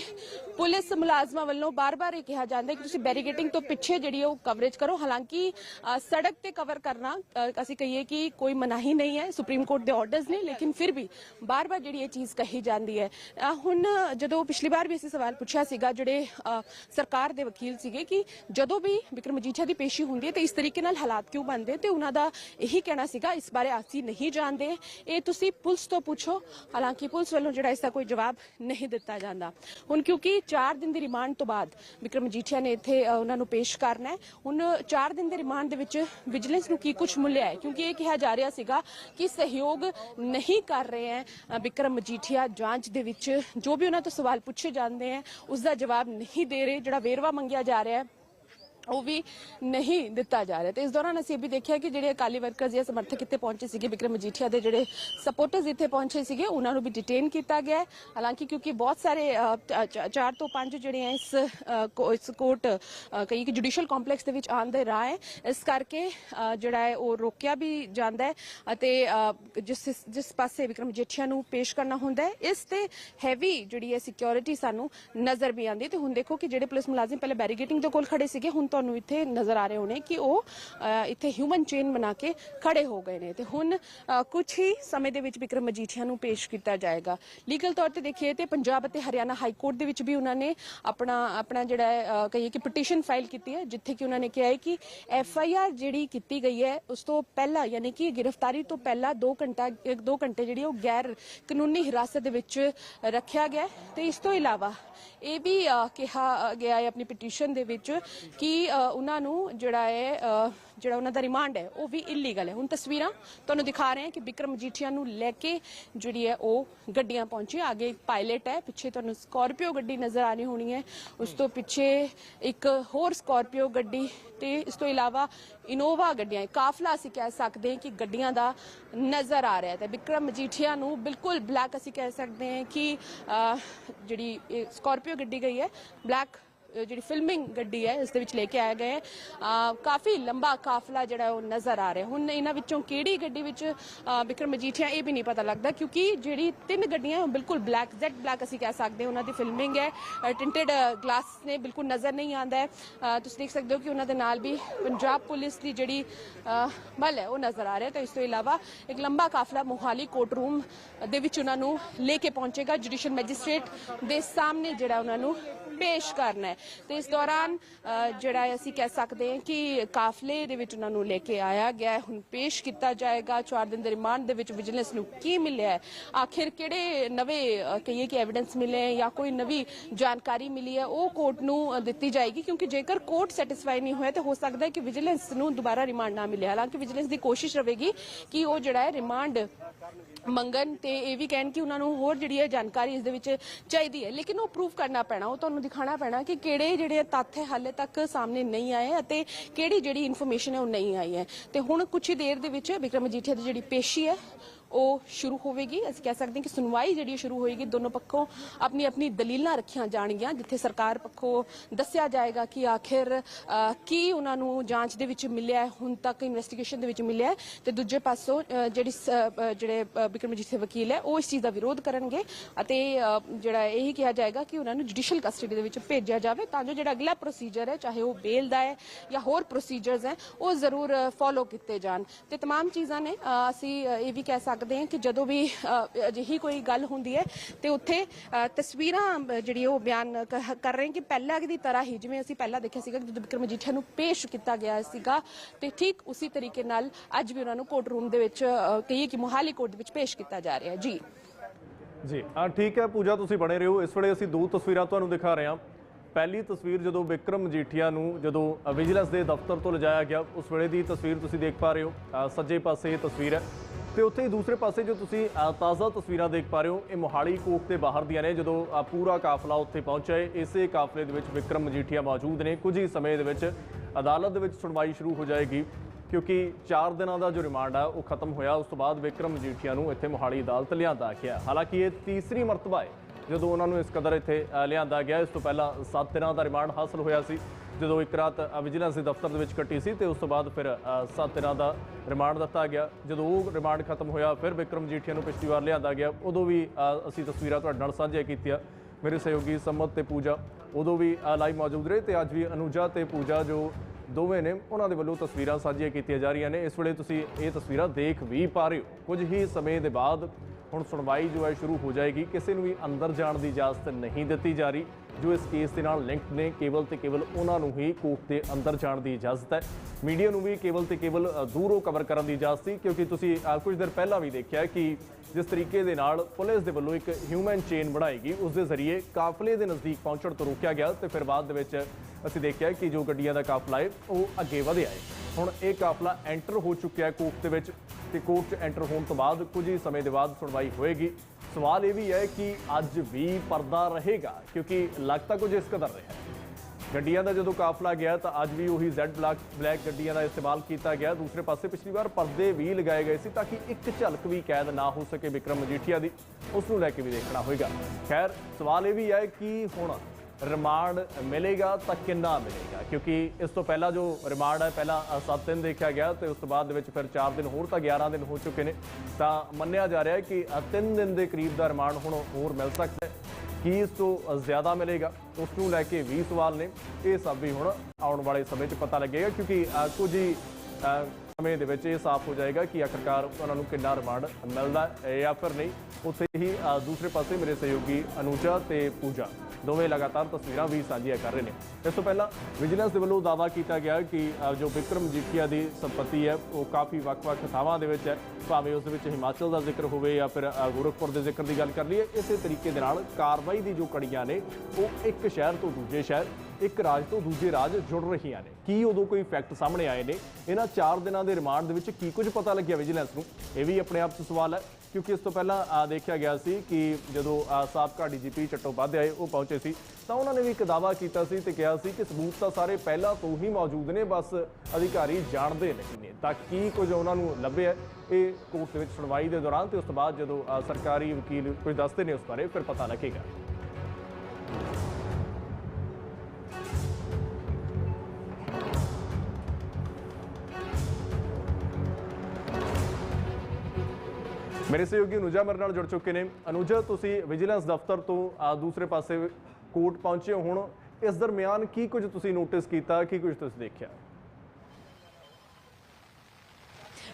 ਪੁਲਿਸ ਮੁਲਾਜ਼ਮਾਂ ਵੱਲੋਂ ਬਾਰ-ਬਾਰ ਇਹ ਕਿਹਾ ਜਾਂਦਾ ਹੈ ਕਿ ਤੁਸੀਂ ਬੈਰੀਗੇਟਿੰਗ ਤੋਂ ਪਿੱਛੇ ਜਿਹੜੀ ਉਹ ਕਵਰੇਜ ਕਰੋ। ਹਾਲਾਂਕਿ ਸੜਕ ਤੇ ਕਵਰ ਕਰਨਾ ਅਸੀਂ ਕਹੀਏ ਕਿ ਕੋਈ ਮਨਾਹੀ ਨਹੀਂ ਹੈ ਸੁਪਰੀਮ ਕੋਰਟ ਦੇ ਆਰਡਰਸ ਨੇ ਲੇਕਿਨ ਫਿਰ ਵੀ ਬਾਰ-ਬਾਰ ਜਿਹੜੀ ਇਹ ਚੀਜ਼ ਕਹੀ ਜਾਂਦੀ ਹੈ। ਹੁਣ ਜਦੋਂ ਪਿਛਲੀ ਵਾਰ ਵੀ ਅਸੀਂ ਸਵਾਲ ਪੁੱਛਿਆ ਸੀਗਾ ਜਿਹੜੇ ਅ, ਸਰਕਾਰ ਦੇ ਵਕੀਲ ਸੀਗੇ ਕਿ ਜਦੋਂ ਵੀ ਵਿਕਰਮ ਮਜੀਠੀਆ ਦੀ ਪੇਸ਼ੀ ਹੁੰਦੀ ਹੈ ਤੇ ਇਸ ਤਰੀਕੇ ਨਾਲ ਹਾਲਾਤ ਕਿਉਂ ਬਣਦੇ ਤੇ ਉਹਨਾਂ ਦਾ ਇਹੀ ਕਹਿਣਾ ਸੀਗਾ ਇਸ ਬਾਰੇ ਅਸੀਂ ਨਹੀਂ ਜਾਣਦੇ। ਇਹ ਤੁਸੀਂ ਪੁਲਿਸ ਤੋਂ ਪੁੱਛੋ। ਹਾਲਾਂਕਿ ਪੁਲਿਸ ਵੱਲੋਂ ਜਿਹੜਾ ਇਸ ਦਾ ਕੋਈ ਜਵਾਬ ਨਹੀਂ ਦਿੱਤਾ ਜਾਂਦਾ। ਹੁਣ ਕਿਉਂਕਿ 4 ਦਿਨ ਦੀ ਰਿਮਾਂਡ ਤੋਂ ਬਾਅਦ ਵਿਕਰਮ ਮਜੀਠੀਆ ਨੇ ਇੱਥੇ ਉਹਨਾਂ ਨੂੰ ਪੇਸ਼ ਕਰਨਾ ਹੈ। ਹੁਣ 4 ਦਿਨ ਦੇ ਰਿਮਾਂਡ ਦੇ ਵਿੱਚ ਵਿਜੀਲੈਂਸ ਨੂੰ ਕੀ ਕੁਝ ਮੁੱਲਿਆ ਹੈ? ਕਿਉਂਕਿ ਇਹ ਕਿਹਾ ਜਾ ਰਿਹਾ ਸੀਗਾ ਕਿ ਸਹਿਯੋਗ ਨਹੀਂ ਕਰ ਰਹੇ ਹੈ ਅ, ਵਿਕਰਮ ਮਜੀਠੀਆ ਜਾਂਚ ਦੇ ਵਿੱਚ। ਜੋ ਵੀ ਉਹਨਾਂ ਤੋਂ ਸਵਾਲ ਪੁੱਛੇ ਜਾਂਦੇ ਹੈ ਉਸ ਦਾ ਜਵਾਬ ਨਹੀਂ ਦੇ ਰਹੇ ਜਿਹੜਾ ਵੇਰਵਾ ਮੰਗਿਆ ਜਾ ਰਿਹਾ ਹੈ। ਉਹ ਵੀ ਨਹੀਂ ਦਿੱਤਾ ਜਾ ਰਿਹਾ। ਤੇ ਇਸ ਦੌਰਾਨ ਅਸੀਂ ਇਹ ਵੀ ਦੇਖਿਆ ਕਿ ਜਿਹੜੇ ਅਕਾਲੀ ਵਰਕਰਜ਼ ਜਾਂ ਸਮਰਥਕ ਇੱਥੇ ਪਹੁੰਚੇ ਸੀਗੇ ਵਿਕਰਮ ਮਜੀਠੀਆ ਦੇ ਜਿਹੜੇ ਸਪੋਰਟਰਸ ਇੱਥੇ ਪਹੁੰਚੇ ਸੀਗੇ ਉਹਨਾਂ ਨੂੰ ਵੀ ਡਿਟੇਨ ਕੀਤਾ ਗਿਆ ਹਾਲਾਂਕਿ ਕਿਉਂਕਿ ਬਹੁਤ ਸਾਰੇ ਅ, ਚਾਰ ਤੋਂ ਪੰਜ ਜਿਹੜੇ ਆ ਇਸ ਇਸ ਕੋਰਟ ਅ, ਕਈ ਕਿ ਜੁਡੀਸ਼ੀਅਲ ਕੰਪਲੈਕਸ ਦੇ ਵਿੱਚ ਆਉਣ ਦੇ ਰਾਹ ਹੈ। ਇਸ ਕਰਕੇ ਜਿਹੜਾ ਹੈ ਉਹ ਰੋਕਿਆ ਵੀ ਜਾਂਦਾ ਹੈ ਅਤੇ ਜਿਸ ਜਿਸ ਪਾਸੇ ਵਿਕਰਮ ਮਜੀਠੀਆ ਨੂੰ ਪੇਸ਼ ਕਰਨਾ ਹੁੰਦਾ ਹੈ ਇਸ ਤੇ ਹੈਵੀ ਜਿਹੜੀ ਹੈ ਸਿਕਿਉਰਿਟੀ ਸਾਨੂੰ ਨਜ਼ਰ ਵੀ ਆਉਂਦੀ ਹੈ। ਤੇ ਹੁਣ ਦੇਖੋ ਕਿ ਜਿਹੜੇ ਪੁਲਿਸ ਮੁਲਾਜ਼ਮ ਪਹਿਲੇ ਬੈਰੀਗੇਟਿੰਗ ਦੇ ਕੋਲ ਖੜੇ ਸੀਗੇ ਹੁਣ ਤੋਂ ਤੁਹਾਨੂੰ ਇੱਥੇ ਨਜ਼ਰ ਆ ਰਹੇ ਹੋਣੇ ਕਿ ਉਹ ਇੱਥੇ ਹਿਊਮਨ ਚੇਨ ਬਣਾ ਕੇ ਖੜੇ ਹੋ ਗਏ ਨੇ। ਤੇ ਹੁਣ ਕੁਝ ਹੀ ਸਮੇਂ ਦੇ ਵਿੱਚ ਵਿਕਰਮ ਮਜੀਠੀਆ ਨੂੰ ਪੇਸ਼ ਕੀਤਾ ਜਾਏਗਾ। ਲੀਗਲ ਤੌਰ ਤੇ ਦੇਖੀਏ ਤੇ ਪੰਜਾਬ ਅਤੇ ਹਰਿਆਣਾ ਹਾਈ ਕੋਰਟ ਦੇ ਵਿੱਚ ਵੀ ਉਹਨਾਂ ਨੇ ਆਪਣਾ ਆਪਣਾ ਜਿਹੜਾ ਕਹੀਏ ਕਿ ਪਟੀਸ਼ਨ ਫਾਈਲ ਕੀਤੀ ਹੈ, ਜਿੱਥੇ ਕਿ ਉਹਨਾਂ ਨੇ ਕਿਹਾ ਹੈ ਕਿ ਐਫ ਆਈ ਆਰ ਜਿਹੜੀ ਕੀਤੀ ਗਈ ਹੈ, ਉਸ ਤੋਂ ਪਹਿਲਾਂ ਯਾਨੀ ਕਿ ਗ੍ਰਿਫਤਾਰੀ ਤੋਂ ਪਹਿਲਾਂ 2 ਘੰਟਾ 2 ਘੰਟੇ ਜਿਹੜੀ ਉਹ ਗੈਰ ਕਾਨੂੰਨੀ ਹਿਰਾਸਤ ਦੇ ਵਿੱਚ ਰੱਖਿਆ ਗਿਆ ਹੈ। ਤੇ ਇਸ ਤੋਂ ਇਲਾਵਾ ਇਹ ਵੀ ਕਿਹਾ ਗਿਆ ਹੈ ਆਪਣੀ ਪਟੀਸ਼ਨ ਦੇ ਵਿੱਚ ਕਿ ਅ, ਉਹਨਾਂ ਨੂੰ ਜਿਹੜਾ ਹੈ ਜਿਹੜਾ ਉਹਨਾਂ ਦਾ ਰਿਮਾਂਡ ਹੈ ਉਹ ਵੀ ਇਲੀਗਲ ਹੈ। ਹੁਣ ਤਸਵੀਰਾਂ ਤੁਹਾਨੂੰ ਦਿਖਾ ਰਹੇ ਹਾਂ ਕਿ ਵਿਕਰਮ ਮਜੀਠੀਆ ਨੂੰ ਲੈ ਕੇ ਜਿਹੜੀ ਹੈ ਉਹ ਗੱਡੀਆਂ ਪਹੁੰਚੀ ਅੱਗੇ ਇੱਕ ਪਾਇਲਟ ਹੈ ਪਿੱਛੇ ਤੁਹਾਨੂੰ ਸਕਾਰਪੀਓ ਗੱਡੀ ਨਜ਼ਰ ਆ ਰਹੀ ਹੋਣੀ ਹੈ। ਉਸ ਤੋਂ ਪਿੱਛੇ ਇੱਕ ਹੋਰ ਸਕਾਰਪੀਓ ਗੱਡੀ ਤੇ ਇਸ ਤੋਂ ਇਲਾਵਾ ਇਨੋਵਾ ਗੱਡੀਆਂ। ਕਾਫਲਾ ਅਸੀਂ ਕਹਿ ਸਕਦੇ ਹਾਂ ਕਿ ਗੱਡੀਆਂ ਦਾ ਨਜ਼ਰ ਆ ਰਿਹਾ ਹੈ। ਤੇ ਵਿਕਰਮ ਮਜੀਠੀਆ ਨੂੰ ਬਿਲਕੁਲ ਬਲੈਕ ਅਸੀਂ ਕਹਿ ਸਕਦੇ ਹਾਂ ਕਿ ਅਹ, ਜਿਹੜੀ ਸਕਾਰਪੀਓ ਗੱਡੀ ਗਈ ਹੈ ਬਲੈਕ ਜਿਹੜੀ ਫਿਲਮਿੰਗ ਗੱਡੀ ਹੈ, ਇਸ ਦੇ ਵਿੱਚ ਲੈ ਕੇ ਆਏ ਗਏ ਹੈ। ਕਾਫੀ ਲੰਬਾ ਕਾਫਲਾ ਜਿਹੜਾ ਉਹ ਨਜ਼ਰ ਆ ਰਿਹਾ। ਹੁਣ ਇਹਨਾਂ ਵਿੱਚੋਂ ਕਿਹੜੀ ਗੱਡੀ ਵਿੱਚ ਬਿਕਰਮ ਮਜੀਠੀਆ ਇਹ ਵੀ ਨਹੀਂ ਪਤਾ ਲੱਗਦਾ, ਕਿਉਂਕਿ ਜਿਹੜੀ ਤਿੰਨ ਗੱਡੀਆਂ ਉਹ ਬਿਲਕੁਲ ਬਲੈਕ ਜ਼ੈਡ ਬਲੈਕ ਅਸੀਂ ਕਹਿ ਸਕਦੇ ਹਾਂ, ਉਹਨਾਂ ਦੀ ਫਿਲਮਿੰਗ ਹੈ। ਟਿੰਟਡ ਗਲਾਸ ਨੇ ਬਿਲਕੁਲ ਨਜ਼ਰ ਨਹੀਂ ਆਉਂਦਾ ਹੈ। ਤੁਸੀਂ ਦੇਖ ਸਕਦੇ ਹੋ ਕਿ ਉਹਨਾਂ ਦੇ ਨਾਲ ਵੀ ਪੰਜਾਬ ਪੁਲਿਸ ਦੀ ਜਿਹੜੀ ਬਲ ਹੈ, ਉਹ ਨਜ਼ਰ ਆ ਰਿਹਾ ਤੇ ਇਸ ਤੋਂ ਇਲਾਵਾ ਇੱਕ ਲੰਬਾ ਕਾਫਲਾ ਮੋਹਾਲੀ ਕੋਰਟ ਰੂਮ ਦੇ ਵਿੱਚ ਉਹਨਾਂ ਨੂੰ ਲੈ ਕੇ ਪਹੁੰਚੇਗਾ। ਜੁਡੀਸ਼ੀਅਲ ਮੈਜਿਸਟ੍ਰੇਟ ਦੇ ਸਾਹਮਣੇ ਜਿਹੜਾ ਉਹਨਾਂ ਨੂੰ ਪੇਸ਼ ਕਰਨਾ ਹੈ। ਤੇ ਇਸ ਦੌਰਾਨ ਜਿਹੜਾ ਹੈ ਅਸੀਂ ਕਹਿ ਸਕਦੇ ਹਾਂ ਕਿ ਕਾਫਲੇ ਦੇ ਵਿੱਚ ਉਹਨਾਂ ਨੂੰ ਲੈ ਕੇ ਆਇਆ ਗਿਆ ਹੁਣ ਪੇਸ਼ ਕੀਤਾ ਜਾਏਗਾ। 4 ਦਿਨ ਦੇ ਰਿਮਾਂਡ ਦੇ ਵਿੱਚ ਵਿਜੀਲੈਂਸ ਨੂੰ ਕੀ ਮਿਲਿਆ ਆਖਿਰ ਕਿਹੜੇ ਨਵੇਂ ਕਹੀਏ ਕਿ ਐਵੀਡੈਂਸ ਮਿਲੇ ਜਾਂ ਕੋਈ ਨਵੀਂ ਜਾਣਕਾਰੀ ਮਿਲੀ ਹੈ? ਉਹ ਕੋਰਟ ਨੂੰ ਦਿੱਤੀ ਜਾਏਗੀ ਕਿਉਂਕਿ ਜੇਕਰ ਕੋਰਟ ਸੈਟੀਸਫਾਈ ਨਹੀਂ ਹੋਇਆ ਤਾਂ ਹੋ ਸਕਦਾ ਹੈ ਕਿ ਵਿਜੀਲੈਂਸ ਨੂੰ ਦੁਬਾਰਾ ਰਿਮਾਂਡ ਨਾ ਮਿਲੇ। ਹਾਲਾਂਕਿ ਵਿਜੀਲੈਂਸ ਦੀ ਕੋਸ਼ਿਸ਼ ਰਹੇਗੀ ਕਿ ਉਹ ਜਿਹੜਾ ਹੈ ਰਿਮਾਂਡ ਮੰਗਣ ਤੇ ਇਹ ਵੀ ਕਹਿਣ ਕਿ ਉਹਨਾਂ ਨੂੰ ਹੋਰ ਜਿਹੜੀ ਹੈ ਜਾਣਕਾਰੀ ਇਸ ਦੇ ਵਿੱਚ ਚਾਹੀਦੀ ਹੈ। ਲੇਕਿਨ ਉਹ ਪ੍ਰੂਫ ਕਰਨਾ ਪੈਣਾ, ਉਹ ਤੁਹਾਨੂੰ ਦਿਖਾਣਾ ਪੈਣਾ ਕਿ ਕਿਹੜੇ ਜਿਹੜੇ ਤੱਥ ਹੈ ਹਾਲੇ ਤੱਕ ਸਾਹਮਣੇ ਨਹੀਂ ਆਏ ਅਤੇ ਕਿਹੜੀ ਜਿਹੜੀ ਇਨਫੋਰਮੇਸ਼ਨ ਹੈ ਉਹ ਨਹੀਂ ਆਈ ਹੈ। ਤੇ ਹੁਣ ਕੁਝ ਹੀ ਦੇਰ ਦੇ ਵਿੱਚ ਵਿਕਰਮ ਮਜੀਠੀਆ ਦੀ ਜਿਹੜੀ ਪੇਸ਼ੀ ਹੈ ਉਹ ਸ਼ੁਰੂ ਹੋਵੇਗੀ ਅਸੀਂ ਕਹਿ ਸਕਦੇ ਹਾਂ ਕਿ ਸੁਣਵਾਈ ਜਿਹੜੀ ਹੈ ਸ਼ੁਰੂ ਹੋਏਗੀ ਦੋਨੋਂ ਪੱਖੋਂ ਆਪਣੀ ਆਪਣੀ ਦਲੀਲਾਂ ਰੱਖੀਆਂ ਜਾਣਗੀਆਂ ਜਿੱਥੇ ਸਰਕਾਰ ਪੱਖੋਂ ਦੱਸਿਆ ਜਾਏਗਾ ਕਿ ਆਖਿਰ ਅ, ਕੀ ਉਹਨਾਂ ਨੂੰ ਜਾਂਚ ਦੇ ਵਿੱਚ ਮਿਲਿਆ ਹੈ, ਹੁਣ ਤੱਕ ਇਨਵੈਸਟੀਗੇਸ਼ਨ ਦੇ ਵਿੱਚ ਮਿਲਿਆ ਹੈ ਤੇ ਦੂਜੇ ਪਾਸੋਂ ਅ, ਜਿਹੜੀ ਸ- ਅ, ਜਿਹੜੇ ਅ, ਵਿਕਰਮ ਮਜੀਠੀਆ ਵਕੀਲ ਹੈ ਉਹ ਇਸ ਚੀਜ਼ ਦਾ ਵਿਰੋਧ ਕਰਨਗੇ ਅਤੇ ਅ, ਜਿਹੜਾ ਇਹੀ ਕਿਹਾ ਜਾਏਗਾ ਕਿ ਉਹਨਾਂ ਨੂੰ ਜੁਡੀਸ਼ੀਅਲ ਕਸਟਡੀ ਦੇ ਵਿੱਚ ਭੇਜਿਆ ਜਾਵੇ ਤਾਂ ਜੋ ਜਿਹੜਾ ਅਗਲਾ ਪ੍ਰੋਸੀਜਰ ਹੈ ਚਾਹੇ ਉਹ ਬੇਲ ਦਾ ਹੈ ਜਾਂ ਹੋਰ ਪ੍ਰੋਸੀਜਰਸ ਹੈ ਉਹ ਜ਼ਰੂਰ ਫੋਲੋ ਕੀਤੇ ਜਾਣ ਤੇ तमाम ਚੀਜ਼ਾਂ ਨੇ ਅ, ਅਸੀਂ ਅ, ਇਹ ਵੀ ਕਹਿ ਸਕਦੇ ਹਾਂ ਕਿ ਜਦੋਂ ਵੀ ਅਜਿਹੀ ਕੋਈ ਗੱਲ ਹੁੰਦੀ ਹੈ, ਤੇ ਉੱਥੇ ਤਸਵੀਰਾਂ ਜਿਹੜੀ ਉਹ ਬਿਆਨ ਕਰ ਰਹੇ ਕਿ ਪਹਿਲਾਂ ਦੀ ਤਰ੍ਹਾਂ ਹੀ, ਜਿਵੇਂ ਅਸੀਂ ਪਹਿਲਾਂ ਦੇਖਿਆ ਸੀਗਾ ਕਿ ਵਿਕਰਮ ਮਜੀਠੀਆ ਨੂੰ ਪੇਸ਼ ਕੀਤਾ ਗਿਆ ਸੀਗਾ, ਤੇ ਠੀਕ ਉਸੇ ਤਰੀਕੇ ਨਾਲ ਅੱਜ ਵੀ ਉਹਨਾਂ ਨੂੰ ਕੋਰਟ ਰੂਮ ਦੇ ਵਿੱਚ ਕਹੀਏ ਕਿ ਮੋਹਾਲੀ ਕੋਰਟ ਦੇ ਵਿੱਚ ਪੇਸ਼ ਕੀਤਾ ਜਾ ਰਿਹਾ ਜੀ। ਜੀ, ਹਾਂ, ਠੀਕ ਹੈ, ਪੂਜਾ ਤੁਸੀਂ ਬਣੇ ਰਹੋ। ਇਸ ਵੇਲੇ ਅਸੀਂ ਦੋ ਤਸਵੀਰਾਂ ਤੁਹਾਨੂੰ ਦਿਖਾ ਰਹੇ ਹਾਂ। ਪਹਿਲੀ ਤਸਵੀਰ ਜਦੋਂ ਵਿਕਰਮ ਮਜੀਠੀਆ ਨੂੰ ਜਦੋਂ ਵਿਜੀਲੈਂਸ ਦੇ ਦਫ਼ਤਰ ਤੋਂ ਲਿਜਾਇਆ ਗਿਆ, ਉਸ ਵੇਲੇ ਦੀ ਤਸਵੀਰ ਤੁਸੀਂ ਦੇਖ ਪਾ ਰਹੇ ਹੋ। ਸੱਜੇ ਪਾਸੇ ਇਹ ਤਸਵੀਰ ਹੈ। ਤੇ ਉੱਥੇ ਹੀ ਦੂਸਰੇ ਪਾਸੇ ਜੋ ਤੁਸੀਂ ਤਾਜ਼ਾ ਤਸਵੀਰਾਂ ਦੇਖ ਪਾ ਰਹੇ ਹੋ, ਇਹ ਮੋਹਾਲੀ ਕੋਕ ਦੇ ਬਾਹਰ ਦੀਆਂ ਨੇ, ਜਦੋਂ ਪੂਰਾ ਕਾਫਲਾ ਉੱਥੇ ਪਹੁੰਚਿਆ ਹੈ, ਇਸੇ ਕਾਫਲੇ ਦੇ ਵਿੱਚ ਵਿਕਰਮ ਮਜੀਠੀਆ ਮੌਜੂਦ ਨੇ। ਕੁਝ ਹੀ ਸਮੇਂ ਦੇ ਵਿੱਚ ਅਦਾਲਤ ਦੇ ਵਿੱਚ ਸੁਣਵਾਈ ਸ਼ੁਰੂ ਹੋ ਜਾਏਗੀ, ਕਿਉਂਕਿ 4 ਦਿਨਾਂ ਦਾ ਜੋ ਰਿਮਾਂਡ ਆ, ਉਹ ਖਤਮ ਹੋਇਆ। ਉਸ ਤੋਂ ਬਾਅਦ ਵਿਕਰਮ ਮਜੀਠੀਆ ਨੂੰ ਇੱਥੇ ਮੋਹਾਲੀ ਅਦਾਲਤ ਲਿਆਂਦਾ ਗਿਆ। ਹਾਲਾਂਕਿ ਇਹ ਤੀਸਰੀ ਮਰਤਬਾ ਹੈ, ਜਦੋਂ ਉਹਨਾਂ ਨੂੰ ਇਸ ਕਦਰ ਇੱਥੇ ਲਿਆਂਦਾ ਗਿਆ। ਇਸ ਤੋਂ ਪਹਿਲਾਂ 7 ਦਿਨਾਂ ਦਾ ਰਿਮਾਂਡ ਹਾਸਲ ਹੋਇਆ ਸੀ। ਜਦੋਂ ਇੱਕ ਰਾਤ ਵਿਜੀਲੈਂਸ ਦੇ ਦਫ਼ਤਰ ਦੇ ਵਿੱਚ ਕੱਟੀ ਸੀ ਤੇ ਉਸ ਤੋਂ ਬਾਅਦ ਫਿਰ 7 ਦਿਨਾਂ ਦਾ ਰਿਮਾਂਡ ਦਿੱਤਾ ਗਿਆ। ਜਦੋਂ ਉਹ ਰਿਮਾਂਡ ਖਤਮ ਹੋਇਆ, ਫਿਰ ਵਿਕਰਮ ਮਜੀਠੀਆ ਨੂੰ ਪਿਛਲੀ ਵਾਰ ਲਿਆਂਦਾ ਗਿਆ। ਉਦੋਂ ਵੀ ਅਸੀਂ ਤਸਵੀਰਾਂ ਤੁਹਾਡੇ ਨਾਲ ਸਾਂਝੀਆਂ ਕੀਤੀਆਂ। ਮੇਰੇ ਸਹਿਯੋਗੀ ਸੰਮਤ ਤੇ ਪੂਜਾ ਉਦੋਂ ਵੀ ਲਾਈਵ ਮੌਜੂਦ ਰਹੇ ਤੇ ਅੱਜ ਵੀ ਅਨੁਜਾ ਤੇ ਪੂਜਾ ਜੋ ਦੋਵੇਂ ਨੇ, ਉਹਨਾਂ ਦੇ ਵੱਲੋਂ ਤਸਵੀਰਾਂ ਸਾਂਝੀਆਂ ਕੀਤੀਆਂ ਜਾ ਰਹੀਆਂ ਨੇ। ਇਸ ਵੇਲੇ ਤੁਸੀਂ ਇਹ ਤਸਵੀਰਾਂ ਦੇਖ ਵੀ ਪਾ ਰਹੇ ਹੋ। ਕੁਝ ਹੀ ਸਮੇਂ ਦੇ ਬਾਅਦ ਹੁਣ ਸੁਣਵਾਈ ਜੋ ਹੈ ਸ਼ੁਰੂ ਹੋ ਜਾਏਗੀ ਕਿਸੇ ਨੂੰ ਵੀ ਅੰਦਰ ਜਾਣ ਦੀ ਇਜਾਜ਼ਤ ਨਹੀਂ ਦਿੱਤੀ ਜਾ ਰਹੀ ਜੋ ਇਸ ਕੇਸ ਦੇ ਨਾਲ ਲਿੰਕਡ ਨੇ ਕੇਵਲ ਤੇ ਕੇਵਲ ਉਹਨਾਂ ਨੂੰ ਹੀ ਕੋਰਟ ਦੇ ਅੰਦਰ ਜਾਣ ਦੀ ਇਜਾਜ਼ਤ ਹੈ। ਮੀਡੀਆ ਨੂੰ ਵੀ ਕੇਵਲ ਤੇ ਕੇਵਲ ਦੂਰੋਂ ਕਵਰ ਕਰਨ ਦੀ ਇਜਾਜ਼ਤ ਸੀ ਕਿਉਂਕਿ ਤੁਸੀਂ ਅ, ਕੁਝ ਦਿਨ ਪਹਿਲਾਂ ਵੀ ਦੇਖਿਆ ਕਿ ਜਿਸ ਤਰੀਕੇ ਦੇ ਨਾਲ ਪੁਲਿਸ ਦੇ ਵੱਲੋਂ ਇੱਕ ਹਿਊਮਨ ਚੇਨ ਬਣਾਏਗੀ ਉਸ ਦੇ ਜ਼ਰੀਏ ਕਾਫਲੇ ਦੇ ਨਜ਼ਦੀਕ ਪਹੁੰਚਣ ਤੋਂ ਰੋਕਿਆ ਗਿਆ ਤੇ ਫਿਰ ਬਾਅਦ ਦੇ ਵਿੱਚ ਅਸੀਂ ਦੇਖਿਆ ਕਿ ਜੋ ਗੱਡੀਆਂ ਦਾ ਕਾਫਲਾ ਹੈ ਉਹ ਅੱਗੇ ਵਧਿਆ ਹੈ ਹੁਣ ਇਹ ਕਾਫਲਾ ਐਂਟਰ ਹੋ ਚੁੱਕਿਆ ਹੈ ਕੋਰਟ ਦੇ ਵਿੱਚ ਤੇ ਕੋਰਟ 'ਚ ਐਂਟਰ ਹੋਣ ਤੋਂ ਬਾਅਦ ਕੁਝ ਹੀ ਸਮੇਂ ਦੇ ਬਾਅਦ ਸੁਣਵਾਈ ਹੋਏਗੀ। ਸਵਾਲ ਇਹ ਵੀ ਹੈ ਕਿ ਅੱਜ ਵੀ ਪਰਦਾ ਰਹੇਗਾ ਕਿਉਂਕਿ ਲੱਗਦਾ ਕੁਝ ਇਸ ਕਦਰ ਰਿਹਾ ਗੱਡੀਆਂ ਦਾ ਜਦੋਂ ਕਾਫਲਾ ਗਿਆ ਤਾਂ ਅੱਜ ਵੀ ਉਹੀ Z ਬਲੈਕ ਬਲੈਕ ਗੱਡੀਆਂ ਦਾ ਇਸਤੇਮਾਲ ਕੀਤਾ ਗਿਆ। ਦੂਸਰੇ ਪਾਸੇ ਪਿਛਲੀ ਵਾਰ ਪਰਦੇ ਵੀ ਲਗਾਏ ਗਏ ਸੀ ਤਾਂ ਕਿ ਇੱਕ ਝਲਕ ਵੀ ਕੈਦ ਨਾ ਹੋ ਸਕੇ ਵਿਕਰਮ ਮਜੀਠੀਆ ਦੀ। ਉਸ ਨੂੰ ਲੈ ਕੇ ਵੀ ਦੇਖਣਾ ਹੋਏਗਾ। ਖੈਰ, ਸਵਾਲ ਇਹ ਵੀ ਹੈ ਕਿ ਹੁਣ ਰਿਮਾਂਡ ਮਿਲੇਗਾ ਤਾਂ ਕਿੰਨਾ ਮਿਲੇਗਾ? ਕਿਉਂਕਿ ਇਸ ਤੋਂ ਪਹਿਲਾਂ ਜੋ ਰਿਮਾਂਡ ਹੈ, ਪਹਿਲਾਂ 7 ਦਿਨ ਦੇਖਿਆ ਗਿਆ ਤੇ ਉਸ ਤੋਂ ਬਾਅਦ ਦੇ ਵਿੱਚ ਫਿਰ 4 ਦਿਨ ਹੋਰ ਤਾਂ 11 ਦਿਨ ਹੋ ਚੁੱਕੇ ਨੇ। ਤਾਂ ਮੰਨਿਆ ਜਾ ਰਿਹਾ ਹੈ ਕਿ 3 ਦਿਨ ਦੇ ਕਰੀਬ ਦਾ ਰਿਮਾਂਡ ਹੁਣ ਹੋਰ ਮਿਲ ਸਕਦਾ ਹੈ। ਕੀ ਇਸ ਤੋਂ ਜ਼ਿਆਦਾ ਮਿਲੇਗਾ? ਉਸ ਨੂੰ ਲੈ ਕੇ ਵੀ ਸਵਾਲ ਨੇ। ਇਹ ਸਭ ਵੀ ਹੁਣ ਆਉਣ ਵਾਲੇ ਸਮੇਂ 'ਚ ਪਤਾ ਲੱਗੇਗਾ, ਕਿਉਂਕਿ ਕੁਝ ਹੀ ਸਮੇਂ ਦੇ ਵਿੱਚ ਇਹ ਸਾਫ਼ ਹੋ ਜਾਏਗਾ ਕਿ ਆਖਰਕਾਰ ਉਹਨਾਂ ਨੂੰ ਕਿੰਨਾ ਰਿਮਾਂਡ ਮਿਲਦਾ ਹੈ ਜਾਂ ਫਿਰ ਨਹੀਂ। ਉੱਥੇ ਹੀ ਦੂਸਰੇ ਪਾਸੇ ਮੇਰੇ ਸਹਿਯੋਗੀ ਅਨੂਜਾ ਤੇ ਪੂਜਾ ਦੋਵੇਂ ਲਗਾਤਾਰ ਤਸਵੀਰਾਂ ਵੀ ਸਾਂਝੀਆਂ ਕਰ ਰਹੇ ਨੇ। ਇਸ ਤੋਂ ਪਹਿਲਾਂ ਵਿਜੀਲੈਂਸ ਦੇ ਵੱਲੋਂ ਦਾਅਵਾ ਕੀਤਾ ਗਿਆ ਕਿ ਜੋ ਵਿਕਰਮ ਜੀਠੀਆ ਦੀ ਸੰਪਤੀ ਹੈ, ਉਹ ਕਾਫੀ ਵੱਖ-ਵੱਖ ਥਾਵਾਂ ਦੇ ਵਿੱਚ ਹੈ। ਭਾਵੇਂ ਉਸ ਦੇ ਵਿੱਚ ਹਿਮਾਚਲ ਦਾ ਜ਼ਿਕਰ ਹੋਵੇ ਜਾਂ ਫਿਰ ਗੋਰਖਪੁਰ ਦੇ ਜ਼ਿਕਰ ਦੀ ਗੱਲ ਕਰ ਲਈਏ, ਇਸੇ ਤਰੀਕੇ ਦੇ ਨਾਲ ਕਾਰਵਾਈ ਦੀ ਜੋ ਕੜੀਆਂ ਨੇ, ਉਹ ਇੱਕ ਸ਼ਹਿਰ ਤੋਂ ਦੂਜੇ ਸ਼ਹਿਰ ਇੱਕ ਰਾਜ ਤੋਂ ਦੂਜੇ ਰਾਜ ਜੁੜ ਰਹੀਆਂ ਨੇ। ਕੀ ਉਦੋਂ ਕੋਈ ਫੈਕਟ ਸਾਹਮਣੇ ਆਏ ਨੇ? ਇਹਨਾਂ 4 ਦਿਨਾਂ ਦੇ ਰਿਮਾਂਡ ਦੇ ਵਿੱਚ ਕੀ ਕੁਝ ਪਤਾ ਲੱਗਿਆ ਵਿਜੀਲੈਂਸ ਨੂੰ? ਇਹ ਵੀ ਆਪਣੇ ਆਪ 'ਚ ਸਵਾਲ ਹੈ ਕਿਉਂਕਿ ਇਸ ਤੋਂ ਪਹਿਲਾਂ ਦੇਖਿਆ ਗਿਆ ਸੀ ਕਿ ਜਦੋਂ ਅ, ਸਾਬਕਾ ਡੀਜੀਪੀ ਚਟੋਪਾਧਿਆਏ ਉਹ ਪਹੁੰਚੇ ਸੀ ਤਾਂ ਉਹਨਾਂ ਨੇ ਵੀ ਇੱਕ ਦਾਅਵਾ ਕੀਤਾ ਸੀ ਤੇ ਕਿਹਾ ਸੀ ਕਿ ਸਬੂਤ ਤਾਂ ਸਾਰੇ ਪਹਿਲਾਂ ਤੋਂ ਹੀ ਮੌਜੂਦ ਨੇ ਬਸ ਅਧਿਕਾਰੀ ਜਾਣਦੇ ਨਹੀਂ ਨੇ। ਤਾਂ ਕੀ ਕੁਝ ਉਹਨਾਂ ਨੂੰ ਲੱਭਿਆ? ਇਹ ਕੋਰਟ ਦੇ ਵਿੱਚ ਸੁਣਵਾਈ ਦੇ ਦੌਰਾਨ ਤੇ ਉਸ ਤੋਂ ਬਾਅਦ ਜਦੋਂ ਸਰਕਾਰੀ ਵਕੀਲ ਕੁਝ ਦੱਸਦੇ ਨੇ ਉਸ ਬਾਰੇ ਫਿਰ ਪਤਾ ਲੱਗੇਗਾ। ਮੇਰੇ ਸਹਿਯੋਗੀ ਅਨੁਜਾ ਮੇਰੇ ਨਾਲ ਜੁੜ ਚੁੱਕੇ ਨੇ। ਅਨੁਜਾ, ਤੁਸੀਂ ਵਿਜੀਲੈਂਸ ਦਫ਼ਤਰ ਤੋਂ ਦੂਸਰੇ ਪਾਸੇ ਕੋਰਟ ਪਹੁੰਚੇ ਹੋ ਹੁਣ। ਇਸ ਦਰਮਿਆਨ ਕੀ ਕੁਝ ਤੁਸੀਂ ਨੋਟਿਸ ਕੀਤਾ, ਕੀ ਕੁਝ ਤੁਸੀਂ ਦੇਖਿਆ?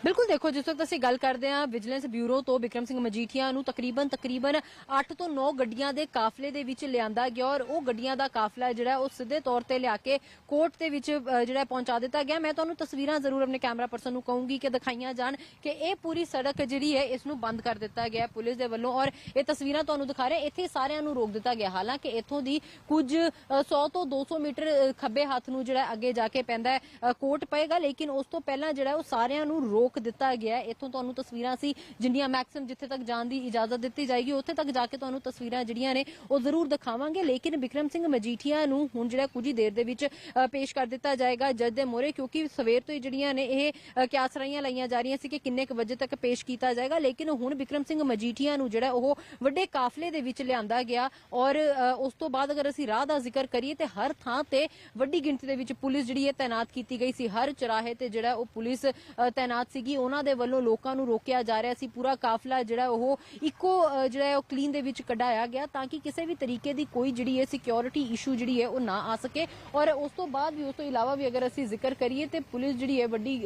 ਬਿਲਕੁਲ ਦੇਖੋ ਜਿਸ ਵਕਤ ਅਸੀਂ ਗੱਲ ਕਰਦੇ ਹਾਂ ਵਿਜੀਲੈਂਸ ਬਿਊਰੋ ਤੋਂ ਵਿਕਰਮ ਸਿੰਘ ਮਜੀਠੀਆ ਨੂੰ ਤਕਰੀਬਨ ਤਕਰੀਬਨ 8 ਤੋਂ 9 ਗੱਡੀਆਂ ਦੇ ਕਾਫਲੇ ਦੇ ਵਿੱਚ ਲਿਆਂਦਾ ਗਿਆ ਔਰ ਉਹ ਗੱਡੀਆਂ ਦਾ ਕਾਫਲਾ ਜਿਹੜਾ ਉਹ ਸਿੱਧੇ ਤੌਰ ਤੇ ਲਿਆ ਕੇ ਕੋਰਟ ਦੇ ਵਿੱਚ ਜਿਹੜਾ ਪਹੁੰਚਾ ਦਿੱਤਾ ਗਿਆ। ਮੈਂ ਤੁਹਾਨੂੰ ਤਸਵੀਰਾਂ ਜ਼ਰੂਰ ਆਪਣੇ ਕੈਮਰਾ ਪਰਸਨ ਨੂੰ ਕਹੂੰਗੀ ਕਿ ਦਿਖਾਈਆਂ ਜਾਣ ਕਿ ਇਹ ਪੂਰੀ ਸੜਕ ਜਿਹੜੀ ਹੈ ਇਸ ਨੂੰ ਬੰਦ ਕਰ ਦਿੱਤਾ ਗਿਆ ਪੁਲਿਸ ਦੇ ਵੱਲੋਂ ਔਰ ਇਹ ਤਸਵੀਰਾਂ ਤੁਹਾਨੂੰ ਦਿਖਾ ਰਹੇ। ਇੱਥੇ ਸਾਰਿਆਂ ਨੂੰ ਰੋਕ ਦਿੱਤਾ ਗਿਆ। ਹਾਲਾਂਕਿ ਇੱਥੋਂ ਦੀ ਕੁਝ ਅ, 100 ਤੋਂ 200 ਮੀਟਰ ਖੱਬੇ ਹੱਥ ਨੂੰ ਜਿਹੜਾ ਅੱਗੇ ਜਾ ਕੇ ਪੈਂਦਾ ਹੈ ਕੋਰਟ ਪਏਗਾ ਲੇਕਿਨ ਉਸ ਤੋਂ ਪਹਿਲਾਂ ਜਿਹੜਾ ਉਹ ਸਾਰਿਆਂ ਨੂੰ ਰੋਕ ਦਿੱਤਾ ਗਿਆ ਇੱਥੋਂ ਤੁਹਾਨੂੰ ਤਸਵੀਰਾਂ ਸੀ ਜਿੰਨੀਆਂ ਮੈਕਸਿਮਮ ਜਿੱਥੇ ਤੱਕ ਜਾਣ ਦੀ ਇਜਾਜ਼ਤ ਦਿੱਤੀ ਜਾਏਗੀ ਉੱਥੇ ਤੱਕ ਜਾ ਕੇ ਤੁਹਾਨੂੰ ਤਸਵੀਰਾਂ ਜਿਹੜੀਆਂ ਨੇ ਉਹ ਜ਼ਰੂਰ ਦਿਖਾਵਾਂਗੇ। ਲੇਕਿਨ ਵਿਕਰਮ ਸਿੰਘ ਮਜੀਠੀਆ ਨੂੰ ਹੁਣ ਜਿਹੜਾ ਕੁਝ ਹੀ ਦੇਰ ਦੇ ਵਿੱਚ ਪੇਸ਼ ਕਰ ਦਿੱਤਾ ਜਾਏਗਾ ਜੱਜ ਦੇ ਮੋਹਰੇ ਕਿਉਂਕਿ ਸਵੇਰ ਤੋਂ ਹੀ ਜਿਹੜੀਆਂ ਨੇ ਇਹ ਕਿਆਸਰਾਈਆਂ ਲਾਈਆਂ ਜਾ ਰਹੀਆਂ ਸੀ ਕਿ ਕਿੰਨੇ ਕੁ ਵਜੇ ਤੱਕ ਪੇਸ਼ ਕੀਤਾ ਜਾਏਗਾ। ਲੇਕਿਨ ਹੁਣ ਵਿਕਰਮ ਸਿੰਘ ਮਜੀਠੀਆ ਨੂੰ ਜਿਹੜਾ ਉਹ ਵੱਡੇ ਕਾਫਲੇ ਦੇ ਵਿੱਚ ਲਿਆਂਦਾ ਗਿਆ ਔਰ ਉਸ ਤੋਂ ਬਾਅਦ ਅਗਰ ਅਸੀਂ ਰਾਹ ਦਾ ਜ਼ਿਕਰ ਕਰੀਏ ਤੇ ਹਰ ਥਾਂ ਤੇ ਵੱਡੀ ਗਿਣਤੀ ਦੇ ਵਿੱਚ ਪੁਲਿਸ ਜਿਹੜੀ ਹੈ ਤਾਇਨਾਤ ਕੀਤੀ ਗਈ ਸੀ। ਹਰ ਚੁਰਾਹੇ ਤੇ ਜਿਹੜਾ ਉਹ ਪੁਲਿਸ ਅ, ਤਾਇਨਾਤ ਸੀਗੀ, ਉਹਨਾਂ ਦੇ ਵੱਲੋਂ ਲੋਕਾਂ ਨੂੰ ਰੋਕਿਆ ਜਾ ਰਿਹਾ ਸੀ। ਪੂਰਾ ਕਾਫਲਾ ਜਿਹੜਾ ਉਹ ਇੱਕੋ ਜਿਹੜਾ ਉਹ ਕਲੀਨ ਦੇ ਵਿੱਚ ਕਢਾਇਆ ਗਿਆ ਤਾਂ ਕਿ ਕਿਸੇ ਵੀ ਤਰੀਕੇ ਦੀ ਕੋਈ ਜਿਹੜੀ ਹੈ ਸਿਕਿਉਰਿਟੀ ਇਸ਼ੂ ਜਿਹੜੀ ਹੈ, ਉਹ ਨਾ ਆ ਸਕੇ। ਔਰ ਉਸ ਤੋਂ ਬਾਅਦ ਵੀ, ਉਸ ਤੋਂ ਇਲਾਵਾ ਵੀ ਅਗਰ ਅਸੀਂ ਜ਼ਿਕਰ ਕਰੀਏ ਤੇ ਪੁਲਿਸ ਜਿਹੜੀ ਹੈ, ਵੱਡੀ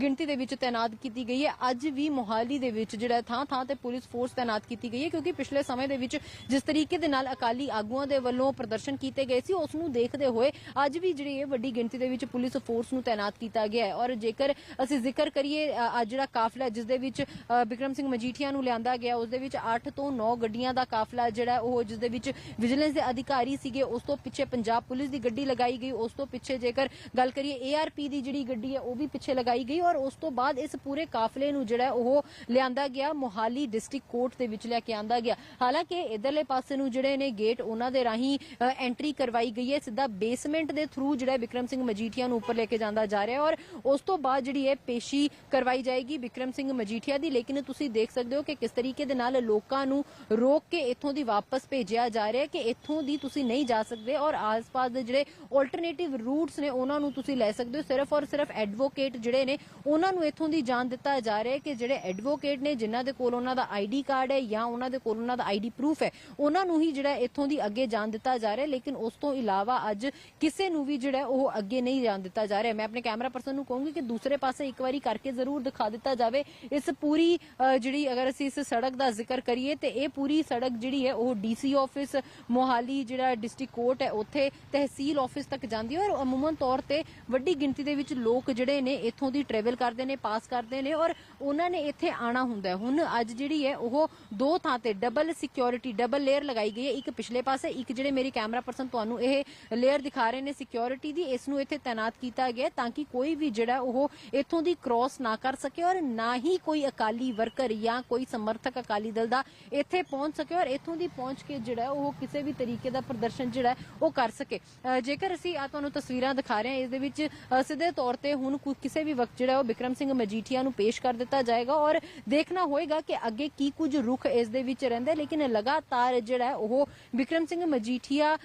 ਗਿਣਤੀ ਦੇ ਵਿੱਚ ਤਾਇਨਾਤ ਕੀਤੀ ਗਈ ਹੈ। ਅੱਜ ਵੀ ਮੋਹਾਲੀ ਦੇ ਵਿੱਚ ਜਿਹੜਾ ਥਾਂ ਥਾਂ ਤੇ ਪੁਲਿਸ ਫੋਰਸ ਤਾਇਨਾਤ ਕੀਤੀ ਗਈ ਹੈ ਕਿਉਂਕਿ ਪਿਛਲੇ ਸਮੇਂ ਦੇ ਵਿੱਚ ਜਿਸ ਤਰੀਕੇ ਦੇ ਨਾਲ ਅਕਾਲੀ ਆਗੂਆਂ ਦੇ ਵੱਲੋਂ ਪ੍ਰਦਰਸ਼ਨ ਕੀਤੇ ਗਏ ਸੀ, ਉਸ ਨੂੰ ਦੇਖਦੇ ਹੋਏ ਅੱਜ ਵੀ ਜਿਹੜੀ ਹੈ ਵੱਡੀ ਗਿਣਤੀ ਦੇ ਵਿੱਚ ਪੁਲਿਸ ਫੋਰਸ ਨੂੰ ਤਾਇਨਾਤ ਕੀਤਾ ਗਿਆ ਹੈ। ਔਰ ਜੇਕਰ ਅਸੀਂ ਜ਼ਿਕਰ ਕਰੀਏ ਅ, ਅੱਜ ਜਿਹੜਾ ਕਾਫਲਾ ਜਿਸ ਦੇ ਵਿੱਚ ਅ, ਵਿਕਰਮ ਸਿੰਘ ਮਜੀਠੀਆ ਨੂੰ ਲਿਆਂਦਾ ਗਿਆ ਉਸ ਦੇ ਵਿੱਚ 8 ਤੋਂ 9 ਗੱਡੀਆਂ ਦਾ ਕਾਫਲਾ ਜਿਹੜਾ ਉਹ ਜਿਸ ਦੇ ਵਿੱਚ ਵਿਜੀਲੈਂਸ ਦੇ ਅਧਿਕਾਰੀ ਸੀਗੇ ਉਸ ਤੋਂ ਪਿੱਛੇ ਪੰਜਾਬ ਪੁਲਿਸ ਦੀ ਗੱਡੀ ਲਗਾਈ ਗਈ ਉਸ ਤੋਂ ਪਿੱਛੇ ਜੇਕਰ ਗੱਲ ਕਰੀਏ ਏਆਰਪੀ ਦੀ ਜਿਹੜੀ ਗੱਡੀ ਹੈ ਉਹ ਵੀ ਪਿੱਛੇ ਲਗਾਈ ਗਈ ਔਰ ਉਸ ਤੋਂ ਬਾਅਦ ਇਸ ਪੂਰੇ ਕਾਫਲੇ ਨੂੰ ਜਿਹੜਾ ਉਹ ਲਿਆਂਦਾ ਗਿਆ ਮੋਹਾਲੀ ਡਿਸਟ੍ਰਿਕਟ ਕੋਰਟ ਦੇ ਵਿੱਚ ਲੈ ਕੇ ਆਂਦਾ ਗਿਆ। ਹਾਲਾਂਕਿ ਇਧਰਲੇ ਪਾਸੇ ਨੂੰ ਜਿਹੜੇ ਨੇ ਗੇਟ ਉਹਨਾਂ ਦੇ ਰਾਹੀਂ ਐਂਟਰੀ ਕਰਵਾਈ ਗਈ ਹੈ ਸਿੱਧਾ ਬੇਸਮੈਂਟ ਦੇ ਥਰੂ ਜਿਹੜਾ ਵਿਕਰਮ ਸਿੰਘ ਮਜੀਠੀਆ ਨੂੰ ਉੱਪਰ ਲੈ ਕੇ ਜਾਂਦਾ ਜਾ ਰਿਹਾ ਔਰ ਉਸ ਤੋਂ ਬਾਅਦ ਜਿਹੜੀ ਹੈ ਪੇਸ਼ੀ ਕਰਵਾਈ ਜਾਏਗੀ ਵਿਕਰਮ ਸਿੰਘ ਮਜੀਠੀਆ ਦੀ। ਲੇਕਿਨ ਤੁਸੀਂ ਦੇਖ ਸਕਦੇ ਹੋ ਕਿ ਕਿਸ ਤਰੀਕੇ ਦੇ ਨਾਲ ਲੋਕਾਂ ਨੂੰ ਰੋਕ ਕੇ ਇੱਥੋਂ ਦੀ ਵਾਪਸ ਭੇਜਿਆ ਜਾ ਰਿਹਾ ਹੈ ਕਿ ਇੱਥੋਂ ਦੀ ਤੁਸੀਂ ਨਹੀਂ ਜਾ ਸਕਦੇ ਔਰ ਆਸ-ਪਾਸ ਦੇ ਜਿਹੜੇ ਆਲਟਰਨੇਟਿਵ ਰੂਟਸ ਨੇ, ਉਹਨਾਂ ਨੂੰ ਤੁਸੀਂ ਲੈ ਸਕਦੇ ਹੋ। ਸਿਰਫ ਔਰ ਸਿਰਫ ਐਡਵੋਕੇਟ ਜਿਹੜੇ ਨੇ, ਉਹਨਾਂ ਨੂੰ ਇੱਥੋਂ ਦੀ ਜਾਣ ਦਿੱਤਾ ਜਾ ਰਿਹਾ ਹੈ ਕਿ ਜਿਹੜੇ ਐਡਵੋਕੇਟ ਨੇ, ਜਿਨ੍ਹਾਂ ਦੇ ਕੋਲ ਉਹਨਾਂ ਦਾ ਆਈਡੀ ਕਾਰਡ ਹੈ ਜਾਂ ਉਹਨਾਂ ਦੇ ਕੋਲ ਉਹਨਾਂ ਦਾ ਆਈਡੀ ਪ੍ਰੂਫ ਹੈ, ਉਹਨਾਂ ਨੂੰ ਹੀ ਜਿਹੜਾ ਇੱਥੋਂ ਦੀ ਅੱਗੇ ਜਾਣ ਦਿੱਤਾ ਜਾ ਰਿਹਾ ਲੇਕਿਨ ਉਸ ਤੋਂ ਇਲਾਵਾ ਅੱਜ ਕਿਸੇ ਨੂੰ ਵੀ ਜਿਹੜਾ ਉਹ ਅੱਗੇ ਨਹੀਂ ਜਾਣ ਦਿੱਤਾ ਜਾ ਰਿਹਾ। ਮੈਂ ਆਪਣੇ ਕੈਮਰਾ ਪਰਸਨ ਨੂੰ ਕਹੂੰਗੀ ਕਿ ਦੂਸਰੇ ਪਾਸੇ ਇੱਕ ਵਾਰੀ ਕਰਕੇ ਕੇ ਜ਼ਰੂਰ ਦਿਖਾ ਦਿੱਤਾ ਜਾਵੇ। ਇਸ ਪੂਰੀ ਜਿਹੜੀ ਅਗਰ ਅਸੀਂ ਇਸ ਸੜਕ ਦਾ ਜ਼ਿਕਰ ਕਰੀਏ ਤੇ ਇਹ ਪੂਰੀ ਸੜਕ ਜਿਹੜੀ ਹੈ ਉਹ ਡੀਸੀ ਆਫਿਸ, ਮੋਹਾਲੀ ਜਿਹੜਾ ਡਿਸਟ੍ਰਿਕਟ ਕੋਰਟ ਹੈ, ਉੱਥੇ ਤਹਿਸੀਲ ਆਫਿਸ ਤੱਕ ਜਾਂਦੀ ਹੈ ਔਰ ਅਮੂਮਨ ਤੌਰ ਤੇ ਵੱਡੀ ਗਿਣਤੀ ਦੇ ਵਿੱਚ ਲੋਕ ਜਿਹੜੇ ਨੇ ਇੱਥੋਂ ਦੀ ਟਰੈਵਲ ਕਰਦੇ ਨੇ ਪਾਸ ਕਰਦੇ ਨੇ ਔਰ ਉਹਨਾਂ ਨੇ ਇੱਥੇ ਆਣਾ ਹੁੰਦਾ ਹੁਣ ਅੱਜ ਜਿਹੜੀ ਹੈ ਉਹ ਦੋ ਥਾਂ ਤੇ ਡਬਲ ਸਿਕਿਉਰਿਟੀ ਡਬਲ ਲੇਅਰ ਲਗਾਈ ਗਈ ਹੈ। ਇੱਕ ਪਿਛਲੇ ਪਾਸੇ, ਇੱਕ ਜਿਹੜੇ ਮੇਰੇ ਕੈਮਰਾ ਪਰਸਨ ਤੁਹਾਨੂੰ ਇਹ ਲੇਅਰ ਦਿਖਾ ਰਹੇ ਨੇ ਸਿਕਿਉਰਿਟੀ ਦੀ, ਇਸ ਨੂੰ ਇੱਥੇ ਤਾਇਨਾਤ ਕੀਤਾ ਗਿਆ ਤਾਂ ਕਿ ਕੋਈ ਵੀ ਜਿਹੜਾ ਉਹ ਇੱਥੋਂ ਦੀ ਕ੍ਰਾਸ ਨਾ ਕਰ ਸਕੇ ਔਰ ਨਾ ਹੀ ਕੋਈ ਅਕਾਲੀ ਵਰਕਰ ਜਾਂ ਕੋਈ ਸਮਰਥਕ ਅਕਾਲੀ ਦਲ ਦਾ ਇੱਥੇ ਪਹੁੰਚ ਸਕੇ ਔਰ ਇੱਥੋਂ ਦੀ ਪਹੁੰਚ ਕੇ ਜਿਹੜਾ ਉਹ ਕਿਸੇ ਵੀ ਤਰੀਕੇ ਦਾ ਪ੍ਰਦਰਸ਼ਨ ਜਿਹੜਾ ਉਹ ਕਰ ਸਕੇ। ਜੇਕਰ ਅਸੀਂ ਆ ਤੁਹਾਨੂੰ ਤਸਵੀਰਾਂ ਦਿਖਾ ਰਹੇ ਹਾਂ, ਇਸ ਦੇ ਵਿੱਚ ਸਿੱਧੇ ਤੌਰ ਤੇ ਹੁਣ ਕਿਸੇ ਵੀ ਵਕਤ ਜਿਹੜਾ ਉਹ ਬਿਕਰਮ ਸਿੰਘ ਮਜੀਠੀਆ ਨੂੰ ਪੇਸ਼ ਕਰ ਦਿੱਤਾ ਜਾਏਗਾ ਔਰ ਦੇਖਣਾ ਹੋਏਗਾ ਕਿ ਅੱਗੇ ਕੀ ਕੁਝ ਰੁਖ ਇਸ ਦੇ ਵਿੱਚ ਰਹਿੰਦਾ, ਲੇਕਿਨ ਲਗਾਤਾਰ ਜਿਹੜਾ ਉਹ ਬਿਕਰਮ ਸਿੰਘ ਮਜੀਠੀਆ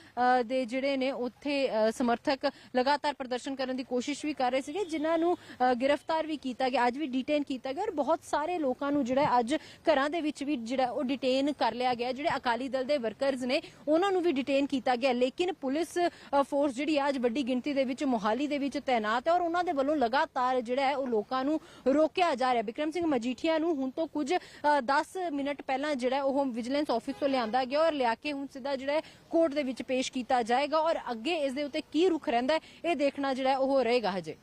ਦੇ ਜਿਹੜੇ ਨੇ ਉੱਥੇ ਸਮਰਥਕ ਲਗਾਤਾਰ ਪ੍ਰਦਰਸ਼ਨ ਕਰਨ ਦੀ ਕੋਸ਼ਿਸ਼ ਵੀ ਕਰ ਰਹੇ ਸੀਗੇ, ਜਿਨ੍ਹਾਂ ਨੂੰ ਗ੍ਰਿਫਤਾਰ ਵੀ ਕੀਤਾ ਗਿਆ ਅੱਜ ਵੀ ਡਿਟੇਨ ਕੀਤਾ ਗਿਆ ਔਰ ਬਹੁਤ ਸਾਰੇ ਲੋਕਾਂ ਨੂੰ ਜਿਹੜਾ ਅੱਜ ਘਰਾਂ ਦੇ ਵਿੱਚ ਵੀ ਜਿਹੜਾ ਉਹ ਡਿਟੇਨ ਕਰ ਲਿਆ ਗਿਆ। ਜਿਹੜੇ ਅਕਾਲੀ ਦਲ ਦੇ ਵਰਕਰਸ ਨੇ ਉਹਨਾਂ ਨੂੰ ਵੀ ਡਿਟੇਨ ਕੀਤਾ ਗਿਆ। ਲੇਕਿਨ ਪੁਲਿਸ ਫੋਰਸ ਜਿਹੜੀ ਅੱਜ ਵੱਡੀ ਗਿਣਤੀ ਦੇ ਵਿੱਚ ਮੋਹਾਲੀ ਦੇ ਵਿੱਚ ਤਾਇਨਾਤ ਹੈ ਔਰ ਉਹਨਾਂ ਦੇ ਵੱਲੋਂ ਲਗਾਤਾਰ ਜਿਹੜਾ ਹੈ ਉਹ ਲੋਕਾਂ ਨੂੰ ਰੋਕਿਆ ਜਾ ਰਿਹਾ। ਬਿਕਰਮ ਸਿੰਘ ਮਜੀਠੀਆ ਨੂੰ ਹੁਣ ਤੋਂ ਕੁਝ ਅ, 10 ਮਿੰਟ ਪਹਿਲਾਂ ਜਿਹੜਾ ਉਹ ਵਿਜੀਲੈਂਸ ਆਫਿਸ ਤੋਂ ਲਿਆਂਦਾ ਗਿਆ ਔਰ ਲਿਆ ਕੇ ਹੁਣ ਸਿੱਧਾ ਜਿਹੜਾ ਕੋਰਟ ਦੇ ਵਿੱਚ ਪੇਸ਼ ਕੀਤਾ ਜਾਏਗਾ ਔਰ ਅੱਗੇ ਇਸ ਦੇ ਉੱਤੇ ਕੀ ਰੁਖ ਰਹਿੰਦਾ ਇਹ ਦੇਖਣਾ ਜਿਹੜਾ ਉਹ ਰਹੇਗਾ ਹਜੇ।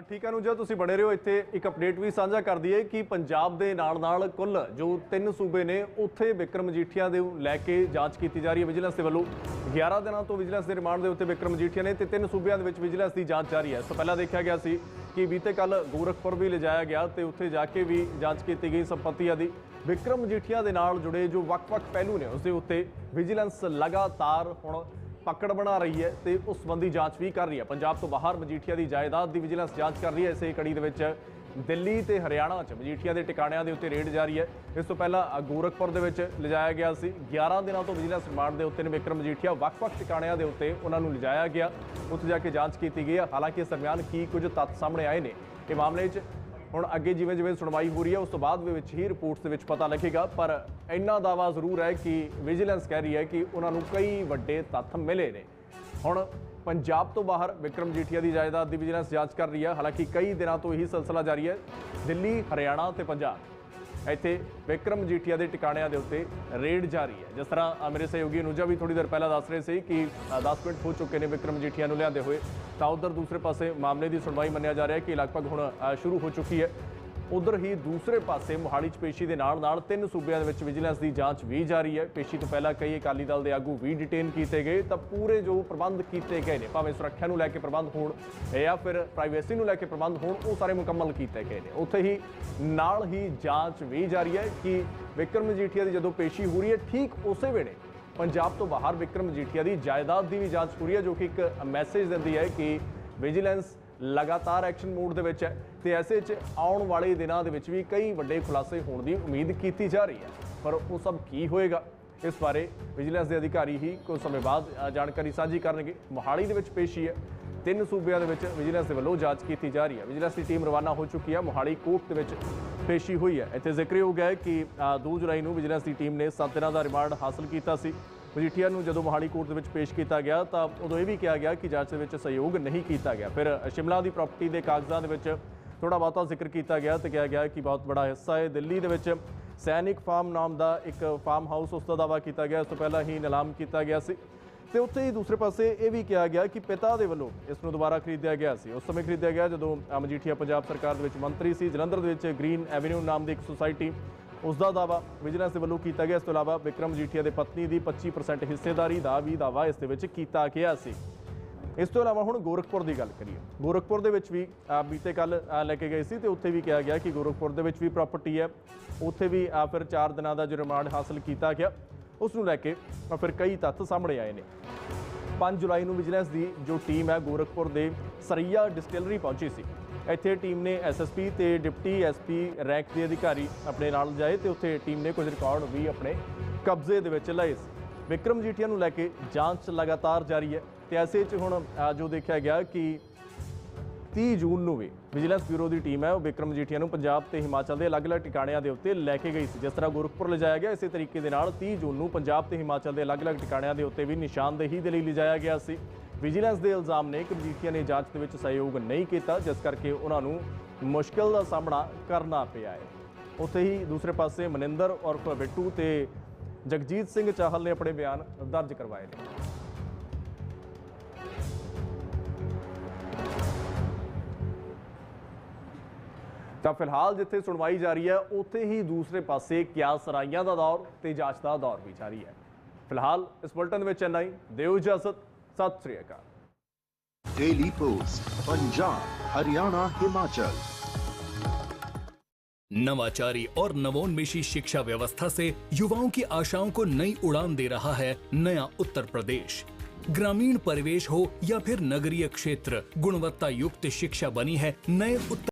ਠੀਕ ਹੈ ਅਨੁਜਾ, ਤੁਸੀਂ ਬਣੇ ਰਹੋ ਇੱਥੇ। ਇੱਕ ਅਪਡੇਟ ਵੀ ਸਾਂਝਾ ਕਰ ਦਈਏ ਕਿ ਪੰਜਾਬ ਦੇ ਨਾਲ ਨਾਲ ਕੁੱਲ ਜੋ ਤਿੰਨ ਸੂਬੇ ਨੇ, ਉੱਥੇ ਵਿਕਰਮ ਮਜੀਠੀਆ ਦੇ ਲੈ ਕੇ ਜਾਂਚ ਕੀਤੀ ਜਾ ਰਹੀ ਹੈ ਵਿਜੀਲੈਂਸ ਦੇ ਵੱਲੋਂ। 11 ਦਿਨਾਂ ਤੋਂ ਵਿਜੀਲੈਂਸ ਦੇ ਰਿਮਾਂਡ ਦੇ ਉੱਤੇ ਵਿਕਰਮ ਮਜੀਠੀਆ ਨੇ ਤੇ ਤਿੰਨ ਸੂਬਿਆਂ ਦੇ ਵਿੱਚ ਵਿਜੀਲੈਂਸ ਦੀ ਜਾਂਚ ਜਾਰੀ ਹੈ। ਇਸ ਤੋਂ ਪਹਿਲਾਂ ਦੇਖਿਆ ਗਿਆ ਸੀ ਕਿ ਬੀਤੇ ਕੱਲ ਗੋਰਖਪੁਰ ਵੀ ਲਿਜਾਇਆ ਗਿਆ ਤੇ ਉੱਥੇ ਜਾ ਕੇ ਵੀ ਜਾਂਚ ਕੀਤੀ ਗਈ ਸੰਪਤੀਆਂ ਦੀ। ਵਿਕਰਮ ਮਜੀਠੀਆ ਦੇ ਨਾਲ ਜੁੜੇ ਜੋ ਵੱਖ-ਵੱਖ ਪਹਿਲੂ ਨੇ ਉਸ ਦੇ ਉੱਤੇ ਵਿਜੀਲੈਂਸ ਲਗਾਤਾਰ ਹੁਣ ਪਕੜ ਬਣਾ ਰਹੀ ਹੈ ਤੇ ਉਸ ਸੰਬੰਧੀ ਜਾਂਚ ਵੀ ਕਰ ਰਹੀ ਹੈ। ਪੰਜਾਬ ਤੋਂ ਬਾਹਰ ਮਜੀਠੀਆ ਦੀ ਜਾਇਦਾਦ ਦੀ ਵਿਜੀਲੈਂਸ ਜਾਂਚ ਕਰ ਰਹੀ ਹੈ। ਇਸੇ ਕੜੀ ਦੇ ਵਿੱਚ ਦਿੱਲੀ ਤੇ ਹਰਿਆਣਾ 'ਚ ਮਜੀਠੀਆ ਦੇ ਟਿਕਾਣਿਆਂ ਦੇ ਉੱਤੇ ਰੇਡ ਜਾਰੀ ਹੈ। ਇਸ ਤੋਂ ਪਹਿਲਾਂ ਗੋਰਖਪੁਰ ਦੇ ਵਿੱਚ ਲਿਜਾਇਆ ਗਿਆ ਸੀ। 11 ਦਿਨਾਂ ਤੋਂ ਵਿਜੀਲੈਂਸ ਰਿਮਾਂਡ ਦੇ ਉੱਤੇ ਨੇ ਵਿਕਰਮ ਮਜੀਠੀਆ ਵੱਖ-ਵੱਖ ਟਿਕਾਣਿਆਂ ਦੇ ਉੱਤੇ ਉਹਨਾਂ ਨੂੰ ਲਿਜਾਇਆ ਗਿਆ। ਉੱਥੇ ਜਾ ਕੇ ਜਾਂਚ ਕੀਤੀ ਗਈ ਹੈ। ਹਾਲਾਂਕਿ ਇਸ ਦਰਮਿਆਨ ਕੀ ਕੁਝ ਤੱਥ ਸਾਹਮਣੇ ਆਏ ਨੇ। ਇਹ ਮਾਮਲੇ 'ਚ ਹੁਣ ਅੱਗੇ ਜਿਵੇਂ ਜਿਵੇਂ ਸੁਣਵਾਈ ਹੋ ਰਹੀ ਹੈ, ਉਸ ਤੋਂ ਬਾਅਦ ਦੇ ਵਿੱਚ ਹੀ ਰਿਪੋਰਟਸ ਦੇ ਵਿੱਚ ਪਤਾ ਲੱਗੇਗਾ। ਪਰ ਇੰਨਾ ਦਾਵਾ ਜ਼ਰੂਰ ਹੈ ਕਿ ਵਿਜੀਲੈਂਸ ਕਹਿ ਰਹੀ ਹੈ ਕਿ ਉਹਨਾਂ ਨੂੰ ਕਈ ਵੱਡੇ ਤੱਥ ਮਿਲੇ ਨੇ। ਹੁਣ ਪੰਜਾਬ ਤੋਂ ਬਾਹਰ ਵਿਕਰਮ ਜੀਠੀਆ ਦੀ ਜਾਇਦਾਦ ਦੀ ਵਿਜੀਲੈਂਸ ਜਾਂਚ ਕਰ ਰਹੀ ਹੈ। ਹਾਲਾਂਕਿ ਕਈ ਦਿਨਾਂ ਤੋਂ ਹੀ ਸਿਲਸਿਲਾ ਜਾਰੀ ਹੈ। ਦਿੱਲੀ, ਹਰਿਆਣਾ ਤੇ ਪੰਜਾਬ। ਇੱਥੇ ਵਿਕਰਮ ਜੀਠੀਆ ਦੇ ਟਿਕਾਣਿਆਂ ਦੇ ਉੱਤੇ ਰੇਡ ਜਾਰੀ ਹੈ। ਜਿਸ ਤਰ੍ਹਾਂ ਮੇਰੇ ਸਹਿਯੋਗੀ ਅਨੁਜਾ ਵੀ ਥੋੜੀ ਦੇਰ ਪਹਿਲਾਂ ਦੱਸ ਰਹੇ ਸੀ ਕਿ ਅ, 10 ਮਿੰਟ ਹੋ ਚੁੱਕੇ ਨੇ ਵਿਕਰਮ ਜੀਠੀਆ ਨੂੰ ਲਿਆਂਦੇ ਹੋਏ। ਤਾਂ ਉਧਰ ਦੂਸਰੇ ਪਾਸੇ ਮਾਮਲੇ ਦੀ ਸੁਣਵਾਈ ਮੰਨਿਆ ਜਾ ਰਿਹਾ ਹੈ ਕਿ ਲਗਭਗ ਹੁਣ ਸ਼ੁਰੂ ਹੋ ਚੁੱਕੀ ਹੈ। ਉਧਰ ਹੀ ਦੂਸਰੇ ਪਾਸੇ ਮੋਹਾਲੀ 'ਚ ਪੇਸ਼ੀ ਦੇ ਨਾਲ ਨਾਲ ਤਿੰਨ ਸੂਬਿਆਂ ਦੇ ਵਿੱਚ ਵਿਜੀਲੈਂਸ ਦੀ ਜਾਂਚ ਵੀ ਜਾਰੀ ਹੈ। ਪੇਸ਼ੀ ਤੋਂ ਪਹਿਲਾਂ ਕਈ ਅਕਾਲੀ ਦਲ ਦੇ ਆਗੂ ਵੀ ਡਿਟੇਨ ਕੀਤੇ ਗਏ, ਤਾਂ ਪੂਰੇ ਜੋ ਪ੍ਰਬੰਧ ਕੀਤੇ ਗਏ ਨੇ, ਭਾਵੇਂ ਸੁਰੱਖਿਆ ਨੂੰ ਲੈ ਕੇ ਪ੍ਰਬੰਧ ਹੋਣ ਜਾਂ ਫਿਰ ਪ੍ਰਾਈਵੇਸੀ ਨੂੰ ਲੈ ਕੇ ਪ੍ਰਬੰਧ ਹੋਣ, ਉਹ ਸਾਰੇ ਮੁਕੰਮਲ ਕੀਤੇ ਗਏ ਨੇ। ਉੱਥੇ ਹੀ ਨਾਲ ਹੀ ਜਾਂਚ ਵੀ ਜਾਰੀ ਹੈ ਕਿ ਵਿਕਰਮ ਮਜੀਠੀਆ ਦੀ ਜਦੋਂ ਪੇਸ਼ੀ ਹੋ ਰਹੀ ਹੈ, ਠੀਕ ਉਸੇ ਵੇਲੇ ਪੰਜਾਬ ਤੋਂ ਬਾਹਰ ਵਿਕਰਮ ਮਜੀਠੀਆ ਦੀ ਜਾਇਦਾਦ ਦੀ ਵੀ ਜਾਂਚ ਹੋ ਰਹੀ ਹੈ, ਜੋ ਕਿ ਇੱਕ ਮੈਸੇਜ ਦਿੰਦੀ ਹੈ ਕਿ ਵਿਜੀਲੈਂਸ ਲਗਾਤਾਰ ਐਕਸ਼ਨ ਮੋਡ ਦੇ ਵਿੱਚ ਹੈ ਤੇ ਐਸੇ 'ਚ ਆਉਣ ਵਾਲੇ ਦਿਨਾਂ ਦੇ ਵਿੱਚ ਵੀ ਕਈ ਵੱਡੇ ਖੁਲਾਸੇ ਹੋਣ ਦੀ ਉਮੀਦ ਕੀਤੀ ਜਾ ਰਹੀ ਹੈ। ਪਰ ਉਹ ਸਭ ਕੀ ਹੋਏਗਾ? ਇਸ ਬਾਰੇ ਵਿਜੀਲੈਂਸ ਦੇ ਅਧਿਕਾਰੀ ਹੀ ਕੁਝ ਸਮੇਂ ਬਾਅਦ ਜਾਣਕਾਰੀ ਸਾਂਝੀ ਕਰਨਗੇ। ਮੋਹਾਲੀ ਦੇ ਵਿੱਚ ਪੇਸ਼ੀ ਹੈ। ਤਿੰਨ ਸੂਬਿਆਂ ਦੇ ਵਿੱਚ ਵਿਜੀਲੈਂਸ ਦੇ ਵੱਲੋਂ ਜਾਂਚ ਕੀਤੀ ਜਾ ਰਹੀ ਹੈ। ਵਿਜੀਲੈਂਸ ਦੀ ਟੀਮ ਰਵਾਨਾ ਹੋ ਚੁੱਕੀ ਹੈ। ਮੋਹਾਲੀ ਕੋਰਟ ਦੇ ਵਿੱਚ ਪੇਸ਼ੀ ਹੋਈ ਹੈ। ਇੱਥੇ ਜ਼ਿਕਰਯੋਗ ਹੈ ਕਿ ਅ, 2 ਜੁਲਾਈ ਨੂੰ ਵਿਜੀਲੈਂਸ ਦੀ ਟੀਮ ਨੇ 7 ਦਿਨਾਂ ਦਾ ਰਿਮਾਂਡ ਹਾਸਲ ਕੀਤਾ ਸੀ। ਮਜੀਠੀਆ ਨੂੰ ਜਦੋਂ ਮੋਹਾਲੀ ਕੋਰਟ ਦੇ ਵਿੱਚ ਪੇਸ਼ ਕੀਤਾ ਗਿਆ, ਤਾਂ ਉਦੋਂ ਇਹ ਵੀ ਕਿਹਾ ਗਿਆ ਕਿ ਜਾਂਚ ਦੇ ਵਿੱਚ ਸਹਿਯੋਗ ਨਹੀਂ ਕੀਤਾ ਗਿਆ। ਫਿਰ ਸ਼ਿਮਲਾ ਦੀ ਪ੍ਰਾਪਰਟੀ ਦੇ ਕਾਗਜ਼ਾਂ ਦੇ ਵਿੱਚ ਥੋੜਾ ਬਹੁਤਾ ਜ਼ਿਕਰ ਕੀਤਾ ਗਿਆ ਤੇ ਕਿਹਾ ਗਿਆ ਕਿ ਬਹੁਤ ਬੜਾ ਹਿੱਸਾ ਹੈ। ਦਿੱਲੀ ਦੇ ਵਿੱਚ ਸੈਨਿਕ ਫਾਰਮ ਨਾਮ ਦਾ ਇੱਕ ਫਾਰਮ ਹਾਊਸ ਉਸ ਦਾ ਦਾਵਾ ਕੀਤਾ ਗਿਆ ਇਸ ਤੋਂ ਪਹਿਲਾਂ ਹੀ ਨਿਲਾਮ ਕੀਤਾ ਗਿਆ ਸੀ। ਤੇ ਉੱਥੇ ਹੀ ਦੂਸਰੇ ਪਾਸੇ ਇਹ ਵੀ ਕਿਹਾ ਗਿਆ ਕਿ ਪਿਤਾ ਦੇ ਵੱਲੋਂ ਇਸ ਨੂੰ ਦੁਬਾਰਾ ਖਰੀਦਿਆ ਗਿਆ ਸੀ। ਉਸ ਸਮੇਂ ਖਰੀਦਿਆ ਗਿਆ ਜਦੋਂ ਮਜੀਠੀਆ ਪੰਜਾਬ ਸਰਕਾਰ ਦੇ ਵਿੱਚ ਮੰਤਰੀ ਸੀ। ਜਲੰਧਰ ਦੇ ਵਿੱਚ ਗ੍ਰੀਨ ਐਵਨਿਊ ਨਾਮ ਦੀ ਇੱਕ ਸੁਸਾਇਟੀ ਉਸ ਦਾ ਦਾਵਾ ਵਿਜੀਲੈਂਸ ਦੇ ਵੱਲੋਂ ਕੀਤਾ ਗਿਆ। ਇਸ ਤੋਂ ਇਲਾਵਾ ਵਿਕਰਮ ਮਜੀਠੀਆ ਦੇ ਪਤਨੀ ਦੀ 25% ਹਿੱਸੇਦਾਰੀ ਦਾ ਵੀ ਦਾਵਾ ਇਸ ਦੇ ਵਿੱਚ ਕੀਤਾ ਗਿਆ ਸੀ। ਇਸ ਤੋਂ ਇਲਾਵਾ ਹੁਣ ਗੋਰਖਪੁਰ ਦੀ ਗੱਲ ਕਰੀਏ। ਗੋਰਖਪੁਰ ਦੇ ਵਿੱਚ ਵੀ ਬੀਤੇ ਕੱਲ ਲੈ ਕੇ ਗਏ ਸੀ ਤੇ ਉੱਥੇ ਵੀ ਕਿਹਾ ਗਿਆ ਕਿ ਗੋਰਖਪੁਰ ਦੇ ਵਿੱਚ ਵੀ ਪ੍ਰਾਪਰਟੀ ਹੈ। ਉੱਥੇ ਵੀ ਫਿਰ 4 ਦਿਨਾਂ ਦਾ ਜੋ ਰਿਮਾਂਡ ਹਾਸਲ ਕੀਤਾ ਗਿਆ। ਉਸ ਨੂੰ ਲੈ ਕੇ ਫਿਰ ਕਈ ਤੱਥ ਸਾਹਮਣੇ ਆਏ ਨੇ। 5 ਜੁਲਾਈ ਨੂੰ ਵਿਜੀਲੈਂਸ ਦੀ ਜੋ ਟੀਮ ਹੈ ਗੋਰਖਪੁਰ ਦੇ ਸਰਈਆ ਡਿਸਟਿਲਰੀ ਪਹੁੰਚੀ ਸੀ। ਇੱਥੇ ਟੀਮ ਨੇ ਐਸਐਸਪੀ ਤੇ ਡਿਪਟੀ ਐਸਪੀ ਰੈਂਕ ਦੇ ਅਧਿਕਾਰੀ ਆਪਣੇ ਨਾਲ ਜਾਏ ਤੇ ਉੱਥੇ ਟੀਮ ਨੇ ਕੁਝ ਰਿਕਾਰਡ ਵੀ ਆਪਣੇ ਕਬਜ਼ੇ ਦੇ ਵਿੱਚ ਲਏ ਸੀ। ਵਿਕਰਮ ਜੀਠੀਆ ਨੂੰ ਲੈ ਕੇ ਜਾਂਚ ਲਗਾਤਾਰ ਜਾਰੀ ਹੈ ਤੇ ਐਸੇ 'ਚ ਹੁਣ ਜੋ ਦੇਖਿਆ ਗਿਆ ਕਿ 30 ਜੂਨ ਨੂੰ ਵੀ ਵਿਜੀਲੈਂਸ ਬਿਊਰੋ ਦੀ ਟੀਮ ਹੈ, ਉਹ ਵਿਕਰਮ ਜੀਠੀਆ ਨੂੰ ਪੰਜਾਬ ਤੇ ਹਿਮਾਚਲ ਦੇ ਅਲੱਗ-ਅਲੱਗ ਟਿਕਾਣਿਆਂ ਦੇ ਉੱਤੇ ਲੈ ਕੇ ਗਈ ਸੀ, ਜਿਸ ਤਰ੍ਹਾਂ ਗੋਰਖਪੁਰ ਲਿਜਾਇਆ ਗਿਆ। ਇਸੇ ਤਰੀਕੇ ਦੇ ਨਾਲ 30 ਜੂਨ ਨੂੰ ਪੰਜਾਬ ਤੇ ਹਿਮਾਚਲ ਦੇ ਅਲੱਗ-ਅਲੱਗ ਟਿਕਾਣਿਆਂ ਦੇ ਉੱਤੇ ਵੀ ਨਿਸ਼ਾਨਦੇਹੀ ਦੇ ਲਈ ਲਿਜਾਇਆ ਗਿਆ ਸੀ। ਵਿਜੀਲੈਂਸ ਦੇ ਇਲਜ਼ਾਮ ਨੇ ਕਿ ਮਜੀਠੀਆ ਨੇ ਜਾਂਚ ਦੇ ਵਿੱਚ ਸਹਿਯੋਗ ਨਹੀਂ ਕੀਤਾ, ਜਿਸ ਕਰਕੇ ਉਹਨਾਂ ਨੂੰ ਮੁਸ਼ਕਲ ਦਾ ਸਾਹਮਣਾ ਕਰਨਾ ਪਿਆ ਹੈ। ਉੱਥੇ ਹੀ ਦੂਸਰੇ ਪਾਸੇ ਮਨਿੰਦਰ ਉਰਫ ਬਿੱਟੂ ਤੇ ਜਗਜੀਤ ਸਿੰਘ ਚਾਹਲ ਨੇ ਆਪਣੇ ਬਿਆਨ ਦਰਜ ਕਰਵਾਏ ਨੇ। ਤਾਂ ਫਿਲਹਾਲ ਜਿੱਥੇ ਸੁਣਵਾਈ ਜਾਰੀ ਹੈ, ਉੱਥੇ ਹੀ ਦੂਸਰੇ ਪਾਸੇ ਕਿਆਸ ਸਰਾਈਆਂ ਦਾ ਦੌਰ ਤੇ ਜਾਂਚ ਦਾ ਦੌਰ ਵੀ ਜਾਰੀ ਹੈ। ਫਿਲਹਾਲ ਇਸ ਬੁਲਟਨ ਵਿੱਚ ਚੇਨਈ ਦਿਓ ਇਜਾਜ਼ਤ। ਸਤਿ ਸ੍ਰੀ ਅਕਾਲ डेली पोस्ट पंजाब हरियाणा हिमाचल नवाचारी और नवोन्मेषी शिक्षा व्यवस्था से युवाओं की आशाओं को नई उड़ान दे रहा है नया उत्तर प्रदेश ग्रामीण परिवेश हो या फिर नगरीय क्षेत्र गुणवत्ता युक्त शिक्षा बनी है नए उत्तर